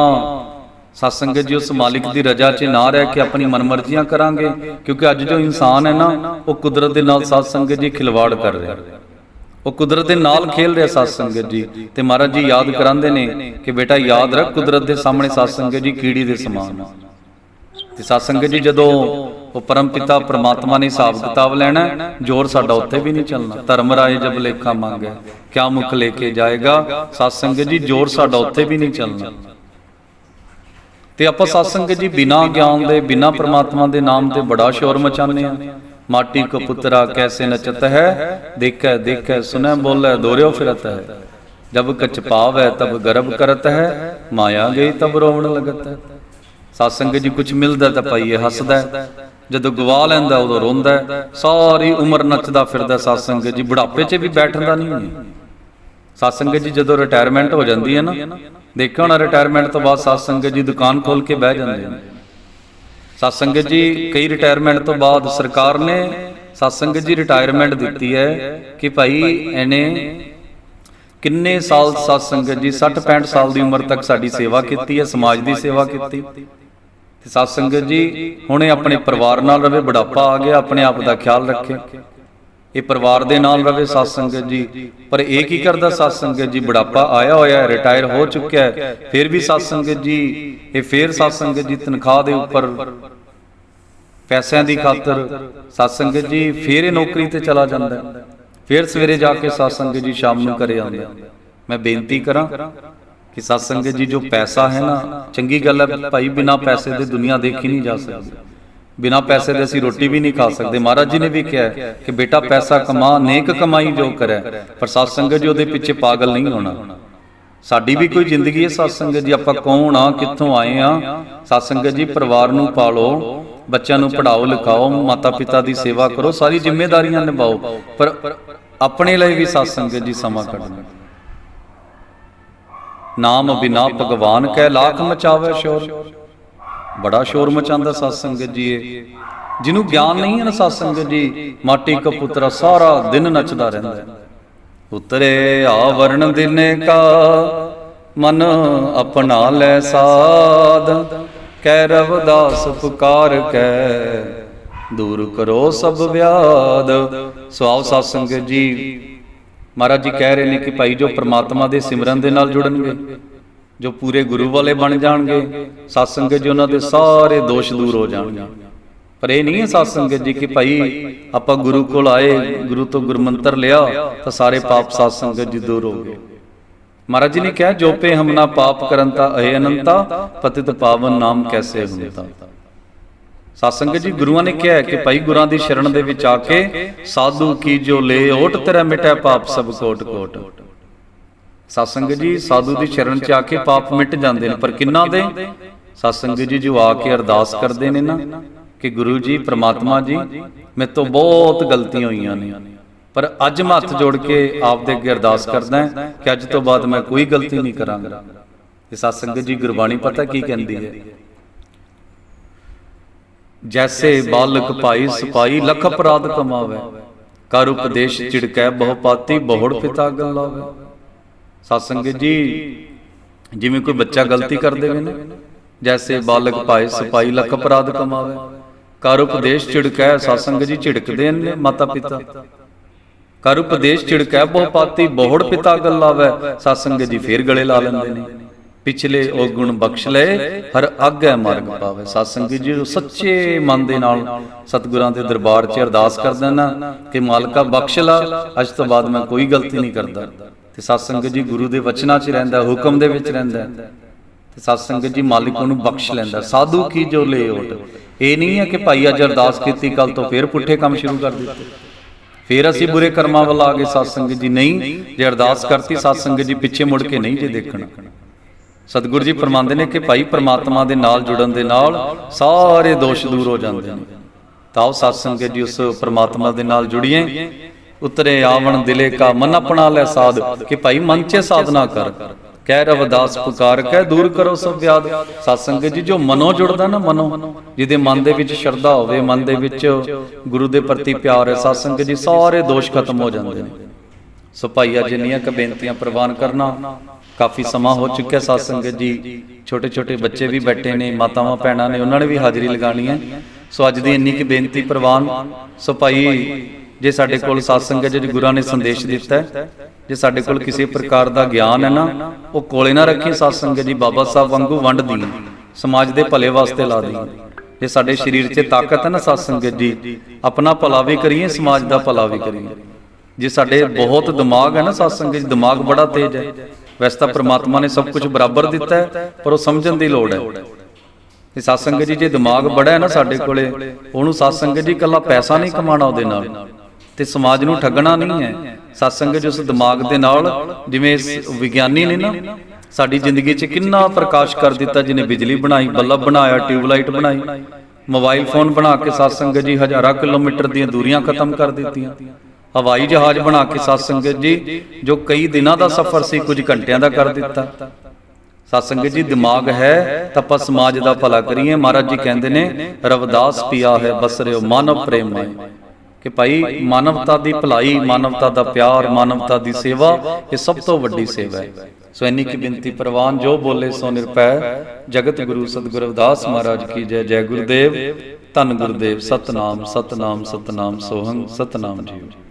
ਸਤਸੰਗ ਜੀ ਉਸ ਮਾਲਿਕ ਦੀ ਰਜ਼ਾ 'ਚ ਨਾ ਰਹਿ ਕੇ ਆਪਣੀ ਮਨਮਰਜ਼ੀਆਂ ਕਰਾਂਗੇ, ਕਿਉਂਕਿ ਅੱਜ ਜੋ ਇਨਸਾਨ ਹੈ ਨਾ, ਉਹ ਕੁਦਰਤ ਦੇ ਨਾਲ ਸਤਸੰਗ ਜੀ ਖਿਲਵਾੜ ਕਰ ਰਿਹਾ। ਉਹ ਕੁਦਰਤ ਦੇ ਨਾਲ ਖੇਲ ਰਿਹਾ ਸਤ ਸੰਗਤ ਜੀ। ਤੇ ਮਹਾਰਾਜ ਜੀ ਯਾਦ ਕਰਾਉਂਦੇ ਨੇ ਕਿ ਬੇਟਾ ਯਾਦ ਰੱਖ ਕੁਦਰਤ ਦੇ ਸਾਹਮਣੇ ਸਤ ਸੰਗਤ ਜੀ ਕੀੜੀ ਦੇ ਸਮਾਨ। ਆ। ਤੇ ਸਤ ਸੰਗਤ ਜੀ ਜਦੋਂ ਉਹ ਪਰਮ ਪਿਤਾ ਪ੍ਰਮਾਤਮਾ ਨੇ ਹਿਸਾਬ ਕਿਤਾਬ ਲੈਣਾ, ਜ਼ੋਰ ਸਾਡਾ ਉੱਥੇ ਵੀ ਨਹੀਂ ਚੱਲਣਾ। ਧਰਮ ਰਾਏ ਜਬ ਲੇਖਾ ਮੰਗੇ, ਕਿਆ ਮੁਖ ਲੈ ਕੇ ਜਾਏਗਾ? ਸਤ ਸੰਗਤ ਜੀ, ਜ਼ੋਰ ਸਾਡਾ ਉੱਥੇ ਵੀ ਨਹੀਂ ਚੱਲਣਾ। ਤੇ ਆਪਾਂ ਸਤ ਸੰਗਤ ਜੀ ਬਿਨਾ ਗਿਆਨ ਦੇ, ਬਿਨਾ ਪ੍ਰਮਾਤਮਾ ਦੇ ਨਾਮ ਤੇ ਬੜਾ ਸ਼ੋਰ ਮਚਾਉਂਦੇ ਆ ਮਾਟੀ ਕੋ ਪੁੱਤਰਾ ਕੈਸੇ ਨਚਤ ਹੈ? ਦੇਖੈ ਦੇਖੈ ਸੁਨੈ ਬੋਲੇ, ਦੋਰਿਓ ਫਿਰਤ ਹੈ। ਜਬ ਕਛ ਪਾਵੈ, ਤਬ ਗਰਭ ਕਰਤ ਹੈ। ਮਾਇਆ ਗਈ, ਤਬ ਰੋਣ ਲਗਤ ਹੈ। ਸਤਸੰਗ ਜੀ ਕੁਝ ਮਿਲਦਾ ਤਾਂ ਭਾਈ ਹੱਸਦਾ ਜਦੋਂ ਗਵਾ ਲੈਂਦਾ, ਉਦੋਂ ਰੋਂਦਾ ਸਾਰੀ ਉਮਰ ਨੱਚਦਾ ਫਿਰਦਾ ਸਤ ਸੰਗਤ ਜੀ, ਬੁਢਾਪੇ 'ਚ ਵੀ ਬੈਠਦਾ ਨਹੀਂ ਹੈ। ਸਤ ਸੰਗਤ ਜੀ, ਜਦੋਂ ਰਿਟਾਇਰਮੈਂਟ ਹੋ ਜਾਂਦੀ ਹੈ ਨਾ, ਦੇਖਿਆ ਹੋਣਾ ਰਿਟਾਇਰਮੈਂਟ ਤੋਂ ਬਾਅਦ ਸਤ ਸੰਗਤ ਜੀ ਦੁਕਾਨ ਖੋਲ ਕੇ ਬਹਿ ਜਾਂਦੇ ਨੇ। ਸਤ ਸੰਗਤ ਜੀ, ਕਈ ਰਿਟਾਇਰਮੈਂਟ ਤੋਂ ਬਾਅਦ ਸਰਕਾਰ ਨੇ ਸਤ ਸੰਗਤ ਜੀ ਰਿਟਾਇਰਮੈਂਟ ਦਿੱਤੀ ਹੈ ਕਿ ਭਾਈ ਇਹਨੇ ਕਿੰਨੇ ਸਾਲ ਸਤ ਸੰਗਤ ਜੀ 60 65 ਸਾਲ ਦੀ ਉਮਰ ਤੱਕ ਸਾਡੀ ਸੇਵਾ ਕੀਤੀ ਹੈ, ਸਮਾਜ ਦੀ ਸੇਵਾ ਕੀਤੀ। ਤੇ ਸੰਗਤ ਜੀ, ਹੁਣੇ ਆਪਣੇ ਪਰਿਵਾਰ ਨਾਲ ਰਵੇ, ਬੁਢਾਪਾ ਆ ਗਿਆ, ਆਪਣੇ ਆਪ ਦਾ ਖਿਆਲ ਰੱਖੇ। ਇਹ ਪਰਿਵਾਰ ਦੇ ਨਾਲ ਰਵੇ ਸਤ ਸੰਗਤ ਜੀ। ਪਰ ਇਹ ਕੀ ਕਰਦਾ ਸਤ ਸੰਗਤ ਜੀ? ਬੁਢਾਪਾ ਆਇਆ ਹੋਇਆ ਹੈ, ਰਿਟਾਇਰ ਹੋ ਚੁੱਕਿਆ ਹੈ। ਫਿਰ ਵੀ ਸਤ ਸੰਗਤ ਜੀ, ਇਹ ਫਿਰ ਸਤ ਸੰਗਤ ਜੀ ਤਨਖਾਹ ਦੇ ਉੱਪਰ ਪੈਸਿਆਂ ਦੀ ਖਾਤਰ ਸਤ ਸੰਗਤ ਜੀ, ਫਿਰ ਇਹ ਨੌਕਰੀ ਤੇ ਚਲਾ ਜਾਂਦਾ ਫਿਰ ਸਵੇਰੇ ਜਾ ਕੇ ਸਤ ਸੰਗਤ ਜੀ ਸ਼ਾਮ ਨੂੰ ਘਰੇ ਆਉਂਦੇ ਮੈਂ ਬੇਨਤੀ ਕਰਾਂ ਕਿ ਸਤ ਸੰਗਤ ਜੀ, ਜੋ ਪੈਸਾ ਹੈ ਨਾ, ਚੰਗੀ ਗੱਲ ਹੈ ਭਾਈ, ਬਿਨਾ ਪੈਸੇ ਦੇ ਦੁਨੀਆ ਦੇਖੀ ਨਹੀਂ ਜਾ ਸਕਦੀ। ਬਿਨਾ ਪੈਸੇ ਦੇ ਅਸੀਂ ਰੋਟੀ ਵੀ ਨਹੀਂ ਖਾ ਸਕਦੇ। ਮਹਾਰਾਜ ਜੀ ਨੇ ਵੀ ਕਿਹਾ ਕਿ ਬੇਟਾ, ਪੈਸਾ ਕਮਾ, ਨੇਕ ਕਮਾਈ ਜੋ ਕਰੈ, ਪਰ ਸਤ ਸੰਗਤ ਜੀ, ਉਹਦੇ ਪਿੱਛੇ ਪਾਗਲ ਨਹੀਂ ਹੋਣਾ। ਸਾਡੀ ਵੀ ਕੋਈ ਜ਼ਿੰਦਗੀ ਹੈ, ਸਤ ਸੰਗਤ ਜੀ, ਆਪਾਂ ਕੌਣ ਆ, ਕਿੱਥੋਂ ਆਏ ਆ? ਸਤ ਸੰਗਤ ਜੀ, ਪਰਿਵਾਰ ਨੂੰ ਪਾਲੋ, ਬੱਚਿਆਂ ਨੂੰ ਪੜਾਓ ਲਿਖਾਓ ਮਾਤਾ ਪਿਤਾ ਦੀ ਸੇਵਾ ਕਰੋ, ਸਾਰੀ ਜ਼ਿੰਮੇਵਾਰੀਆਂ ਨਿਭਾਓ। ਪਰ ਆਪਣੇ ਲਈ ਵੀ ਸਤ ਸੰਗਤ ਜੀ, ਸਮਾਂ ਕੱਢਣਾ। ਨਾਮ ਬਿਨਾ ਭਗਵਾਨ ਕੈ ਲਾਖ ਮਚਾਵੇ ਸ਼ੋਰ। ਬੜਾ ਸ਼ੋਰ ਮਚਾਉਂਦਾ ਸਤ ਸੰਗਤ ਜੀ ਇਹ। ਜਿਹਨੂੰ ਗਿਆਨ ਨਹੀਂ ਹੈ ਨਾ ਸਤ ਸੰਗਤ ਜੀ, ਮਾਟੀ ਕਾ ਪੁੱਤਰਾ ਸਾਰਾ ਦਿਨ ਨੱਚਦਾ ਰਹਿੰਦਾ। ਹੈ ਉਤਰੇ ਆਵਰਣ ਦਿਨੇ ਕਾ, ਮਨ ਆਪਣਾ ਲੈ ਸਾਧ। ਕੈ ਰਵਦਾਸ ਪੁਕਾਰ ਕੈ, ਦੂਰ ਕਰੋ ਸਭ ਵਿਆਦ। ਸਵਾਉ ਸਤ ਸੰਗਤ ਜੀ ਮਹਾਰਾਜ ਜੀ ਕਹਿ ਰਹੇ ਨੇ ਕਿ ਭਾਈ ਜੋ ਪ੍ਰਮਾਤਮਾ ਦੇ ਸਿਮਰਨ ਦੇ ਨਾਲ ਜੁੜਨਗੇ, ਜੋ ਪੂਰੇ ਗੁਰੂ ਵਾਲੇ ਬਣ ਜਾਣਗੇ ਸਤ ਸੰਗਤ ਜੀ ਉਹਨਾਂ ਦੇ ਸਾਰੇ ਦੋਸ਼ ਦੂਰ ਹੋ ਜਾਣਗੇ। ਪਰ ਇਹ ਨਹੀਂ ਹੈ ਸਤ ਸੰਗਤ ਜੀ ਕਿ ਭਾਈ ਆਪਾਂ ਗੁਰੂ ਕੋਲ ਆਏ, ਗੁਰੂ ਤੋਂ ਗੁਰਮੰਤਰ ਲਿਆ, ਤਾਂ ਸਾਰੇ ਪਾਪ ਸਤ ਸੰਗਤ ਜੀ ਦੂਰ ਹੋ ਗਏ। ਮਹਾਰਾਜ ਜੀ ਨੇ ਕਿਹਾ, ਜੋ ਪੇ ਹਮਨਾ ਪਾਪ ਕਰਨ ਤਾ ਅਹੇ ਅਨੰਤਾ, ਪਤਿਤ ਪਾਵਨ ਨਾਮ ਕੈਸੇ ਹੁੰਤਾ ਸਤਸੰਗ ਜੀ ਗੁਰੂਆਂ ਨੇ ਕਿਹਾ ਕਿ ਭਾਈ ਗੁਰਾਂ ਦੀ ਸ਼ਰਨ ਦੇ ਵਿੱਚ ਆ ਕੇ ਸਾਧੂ ਕੀ ਜੋ ਲੈ ਓਟ ਤੇਰਾ ਮਿਟੈ ਪਾਪ ਸਭ ਕੋਟ ਕੋਟ। ਸਤਸੰਗ ਜੀ ਸਾਧੂ ਦੀ ਸ਼ਰਨ ਚ ਆ ਕੇ ਪਾਪ ਮਿਟ ਜਾਂਦੇ ਨੇ ਪਰ ਕਿੰਨਾ ਦੇ? ਸਤਸੰਗ ਜੀ ਜੋ ਆ ਕੇ ਅਰਦਾਸ ਕਰਦੇ ਨੇ ਨਾ ਕਿ ਗੁਰੂ ਜੀ ਪ੍ਰਮਾਤਮਾ ਜੀ ਮੇਰੇ ਤੋਂ ਬਹੁਤ ਗਲਤੀਆਂ ਹੋਈਆਂ ਨੇ। ਪਰ ਅੱਜ ਮੈਂ ਹੱਥ ਜੋੜ ਕੇ ਆਪ ਦੇ ਅੱਗੇ ਅਰਦਾਸ ਕਰਦਾ ਹਾਂ ਕਿ ਅੱਜ ਤੋਂ ਬਾਅਦ ਮੈਂ ਕੋਈ ਗਲਤੀ ਨਹੀਂ ਕਰਾਂਗਾ। ਇਹ ਸਤਸੰਗ ਜੀ ਗੁਰਬਾਣੀ ਪਤਾ ਕੀ ਕਹਿੰਦੀ ਹੈ? ਜੈਸੇ ਬਾਲਕ ਭਾਈ ਸਿਪਾਈ ਲਖ ਅਪਰਾਧ ਕਮਾਵੇ। ਕਰ ਉਪਦੇਸ਼ ਚਿੜਕੈ ਬਹੁ ਪਾਤੀ ਬਹੁੜ ਪਿਤਾ ਗੱਲਾਵੇ। ਸਤਸੰਗ ਜੀ ਜਿਵੇਂ ਕੋਈ ਬੱਚਾ ਗਲਤੀ ਕਰ ਦੇਵੇ ਨਾ ਜੈਸੇ ਬਾਲਕ ਭਾਈ ਸਿਪਾਈ ਲਖ ਅਪਰਾਧ ਕਮਾਵੇ। ਕਰ ਉਪਦੇਸ਼ ਚਿੜਕੈ ਸਤਸੰਗ ਜੀ ਝਿੜਕਦੇ ਨੇ ਮਾਤਾ ਪਿਤਾ। ਕਰ ਉਪਦੇਸ਼ ਚਿੜਕੈ ਬਹੁ ਪਾਤੀ ਬਹੁੜ ਪਿਤਾ ਗੱਲਾਵੇ। ਸਤਸੰਗ ਜੀ ਫੇਰ ਗਲੇ ਲਾ ਲੈਂਦੇ ਨੇ। ਪਿਛਲੇ ਉਹ ਗੁਣ ਬਖਸ਼ ਲਏ, ਹਰ ਆਗੇ ਮਾਰਗ ਪਾਵੇ। ਸਤਸੰਗ ਜੀ ਸੱਚੇ ਮਨ ਦੇ ਨਾਲ ਸਤਿਗੁਰਾਂ ਦੇ ਦਰਬਾਰ 'ਚ ਅਰਦਾਸ ਕਰਦੇ ਨਾ ਕਿ ਮਾਲਕਾ ਬਖਸ਼ ਲਾ, ਅੱਜ ਤੋਂ ਬਾਅਦ ਮੈਂ ਕੋਈ ਗਲਤੀ ਨਹੀਂ ਕਰਦਾ। ਤੇ ਸਤਸੰਗ ਜੀ ਗੁਰੂ ਦੇ ਵਚਨਾਂ 'ਚ ਰਹਿੰਦਾ, ਹੁਕਮ ਦੇ ਵਿੱਚ ਰਹਿੰਦਾ। ਤੇ ਸਤਸੰਗ ਜੀ ਮਾਲਿਕ ਉਹਨੂੰ ਬਖਸ਼ ਲੈਂਦਾ, ਸਾਧੂ ਕੀ ਜੋ ਲੈ ਓਟ? ਇਹ ਨਹੀਂ ਹੈ ਕਿ ਭਾਈ ਅੱਜ ਅਰਦਾਸ ਕੀਤੀ ਕੱਲ ਤੋਂ ਫੇਰ ਪੁੱਠੇ ਕੰਮ ਸ਼ੁਰੂ ਕਰ ਦਿੱਤੇ। ਫੇਰ ਅਸੀਂ ਬੁਰੇ ਕਰਮਾਂ ਵੱਲ ਆ ਗਏ, ਸਤਸੰਗ ਜੀ ਨਹੀਂ, ਜੇ ਅਰਦਾਸ ਕਰਤੀ, ਸਤਸੰਗ ਜੀ ਪਿੱਛੇ ਮੁੜ ਕੇ ਨਹੀਂ ਜੇ ਦੇਖਣਾ। ਸਤਿਗੁਰੂ ਜੀ ਫਰਮਾਉਂਦੇ ਨੇ ਕਿ ਭਾਈ ਪ੍ਰਮਾਤਮਾ ਦੇ ਨਾਲ ਜੁੜਨ ਦੇ ਨਾਲ ਸਾਰੇ ਦੋਸ਼ ਦੂਰ ਹੋ ਜਾਂਦੇ ਨੇ। ਤਾਂ ਉਹ ਸਤਸੰਗ ਜੀ ਉਸ ਪ੍ਰਮਾਤਮਾ ਦੇ ਨਾਲ ਜੁੜੀਏ। ਉਤਰੇ ਆਵਣ ਦਿਲੇ ਕਾ ਮਨ ਆਪਣਾ ਲੈ ਸਾਧ, ਕਿ ਭਾਈ ਮਨ 'ਚ ਸਾਧਨਾ ਕਰ। ਕਹਿ ਰਵਦਾਸ ਪੁਕਾਰ, ਕਹਿ ਦੂਰ ਕਰੋ ਸਭ ਵਿਆਦ। ਸਤਸੰਗ ਜੀ ਜੋ ਮਨੋਂ ਜੁੜਦਾ ਨਾ ਮਨੋਂ, ਜਿਹਦੇ ਮਨ ਦੇ ਵਿੱਚ ਸ਼ਰਧਾ ਹੋਵੇ, ਮਨ ਦੇ ਵਿੱਚ ਗੁਰੂ ਦੇ ਪ੍ਰਤੀ ਪਿਆਰ ਹੈ ਸਤਸੰਗ ਜੀ ਸਾਰੇ ਦੋਸ਼ ਖਤਮ ਹੋ ਜਾਂਦੇ ਨੇ। ਸੋ ਭਾਈ ਅੱਜ ਇੰਨੀਆਂ ਕ ਬੇਨਤੀਆਂ ਪ੍ਰਵਾਨ ਕਰਨਾ। ਕਾਫੀ ਸਮਾਂ ਹੋ ਚੁੱਕਿਆ ਸਤਸੰਗ ਜੀ। ਛੋਟੇ ਛੋਟੇ ਬੱਚੇ ਵੀ ਬੈਠੇ ਨੇ ਮਾਤਾਵਾਂ ਭੈਣਾਂ ਨੇ ਉਹਨਾਂ ਨੇ ਵੀ ਹਾਜ਼ਰੀ ਲਗਾਣੀ ਹੈ। ਸੋ ਅੱਜ ਦੀ ਇੰਨੀ ਕਿ ਬੇਨਤੀ ਪ੍ਰਵਾਨ ਸੋ ਭਾਈ ਜੇ ਸਾਡੇ ਕੋਲ ਸਤਸੰਗ ਜੀ ਗੁਰਾਂ ਨੇ ਸੰਦੇਸ਼ ਦਿੱਤਾ ਹੈ ਜੇ ਸਾਡੇ ਕੋਲ ਕਿਸੇ ਪ੍ਰਕਾਰ ਦਾ ਗਿਆਨ ਹੈ ਨਾ ਉਹ ਕੋਲੇ ਨਾ ਰੱਖੀ ਸਤਸੰਗ ਜੀ ਬਾਬਾ ਸਾਹਿਬ ਵਾਂਗੂ ਵੰਡ ਦੀ ਸਮਾਜ ਦੇ ਭਲੇ ਵਾਸਤੇ ਲਾ ਦੀ। ਜੇ ਸਾਡੇ ਸਰੀਰ 'ਚ ਤਾਕਤ ਹੈ ਨਾ ਸਤਸੰਗ ਜੀ ਆਪਣਾ ਭਲਾ ਵੀ ਕਰੀਏ ਸਮਾਜ ਦਾ ਭਲਾ ਵੀ ਕਰੀਏ ਜੇ ਸਾਡੇ ਬਹੁਤ ਦਿਮਾਗ ਹੈ ਨਾ ਸਤਸੰਗ ਜੀ ਦਿਮਾਗ ਬੜਾ ਤੇਜ਼ ਹੈ ਵੈਸੇ ਤਾਂ ਪ੍ਰਮਾਤਮਾ ਨੇ ਸਭ ਕੁਝ ਬਰਾਬਰ ਦਿੱਤਾ ਹੈ, ਪਰ ਉਹ ਸਮਝਣ ਦੀ ਲੋੜ ਹੈ। ਇਹ ਸਤਸੰਗ ਜੀ, ਜੇ ਦਿਮਾਗ ਬੜਾ ਹੈ ਨਾ ਸਾਡੇ ਕੋਲੇ, ਉਹਨੂੰ ਸਤਸੰਗ ਜੀ ਕੱਲਾ ਪੈਸਾ ਨਹੀਂ ਕਮਾਣਾ ਉਹਦੇ ਨਾਲ। ਤੇ ਸਮਾਜ ਨੂੰ ਠੱਗਣਾ ਨਹੀਂ ਹੈ। ਸਤਸੰਗ ਜੀ ਉਸ ਦਿਮਾਗ ਦੇ ਨਾਲ, ਜਿਵੇਂ ਵਿਗਿਆਨੀ ਨੇ ਨਾ, ਸਾਡੀ ਜ਼ਿੰਦਗੀ 'ਚ ਕਿੰਨਾ ਪ੍ਰਕਾਸ਼ ਕਰ ਦਿੱਤਾ, ਜਿਹਨੇ ਬਿਜਲੀ ਬਣਾਈ, ਬੱਲਬ ਬਣਾਇਆ, ਟਿਊਬਲਾਈਟ ਬਣਾਈ, ਮੋਬਾਈਲ ਫੋਨ ਬਣਾ ਕੇ ਸਤਸੰਗ ਜੀ ਹਜ਼ਾਰਾਂ ਕਿਲੋਮੀਟਰ ਦੀਆਂ ਦੂਰੀਆਂ ਖਤਮ ਕਰ ਦਿੱਤੀਆਂ। ਹਵਾਈ ਜਹਾਜ਼ ਬਣਾ ਕੇ ਸਤਸੰਗਤ ਜੀ, ਜੋ ਕਈ ਦਿਨਾਂ ਦਾ ਸਫ਼ਰ ਸੀ, ਕੁਝ ਘੰਟਿਆਂ ਦਾ ਕਰ ਦਿੱਤਾ। ਸਤਸੰਗਤ ਜੀ, ਦਿਮਾਗ ਹੈ, ਤਾਂ ਆਪਾਂ ਸਮਾਜ ਦਾ ਭਲਾ ਕਰੀਏ। ਮਹਾਰਾਜ ਜੀ ਕਹਿੰਦੇ ਨੇ, ਰਵਦਾਸ ਪਿਆ ਹੈ, ਬਸਰਿਓ, ਮਾਨਵ ਪ੍ਰੇਮ ਮਾਏ ਕਿ ਭਾਈ, ਮਾਨਵਤਾ ਦੀ ਭਲਾਈ, ਮਾਨਵਤਾ ਦਾ ਪਿਆਰ, ਮਾਨਵਤਾ ਦੀ ਸੇਵਾ, ਇਹ ਸਭ ਤੋਂ ਵੱਡੀ ਸੇਵਾ ਹੈ। ਸੋ ਇੰਨੀ ਕੀ ਬੇਨਤੀ ਪ੍ਰਵਾਨ ਜੋ ਬੋਲੇ, ਸੋ ਨਿਰਪੈ। ਜਗਤ ਗੁਰੂ ਸਤਿਗੁਰ ਅਵਦਾਸ ਮਹਾਰਾਜ ਕੀ ਜੈ ਜੈ ਗੁਰਦੇਵ। ਧੰਨ ਗੁਰਦੇਵ, ਸਤਨਾਮ ਸਤਨਾਮ ਸਤਨਾਮ ਸੋਹੰ, ਸਤਨਾਮ ਜੀਓ।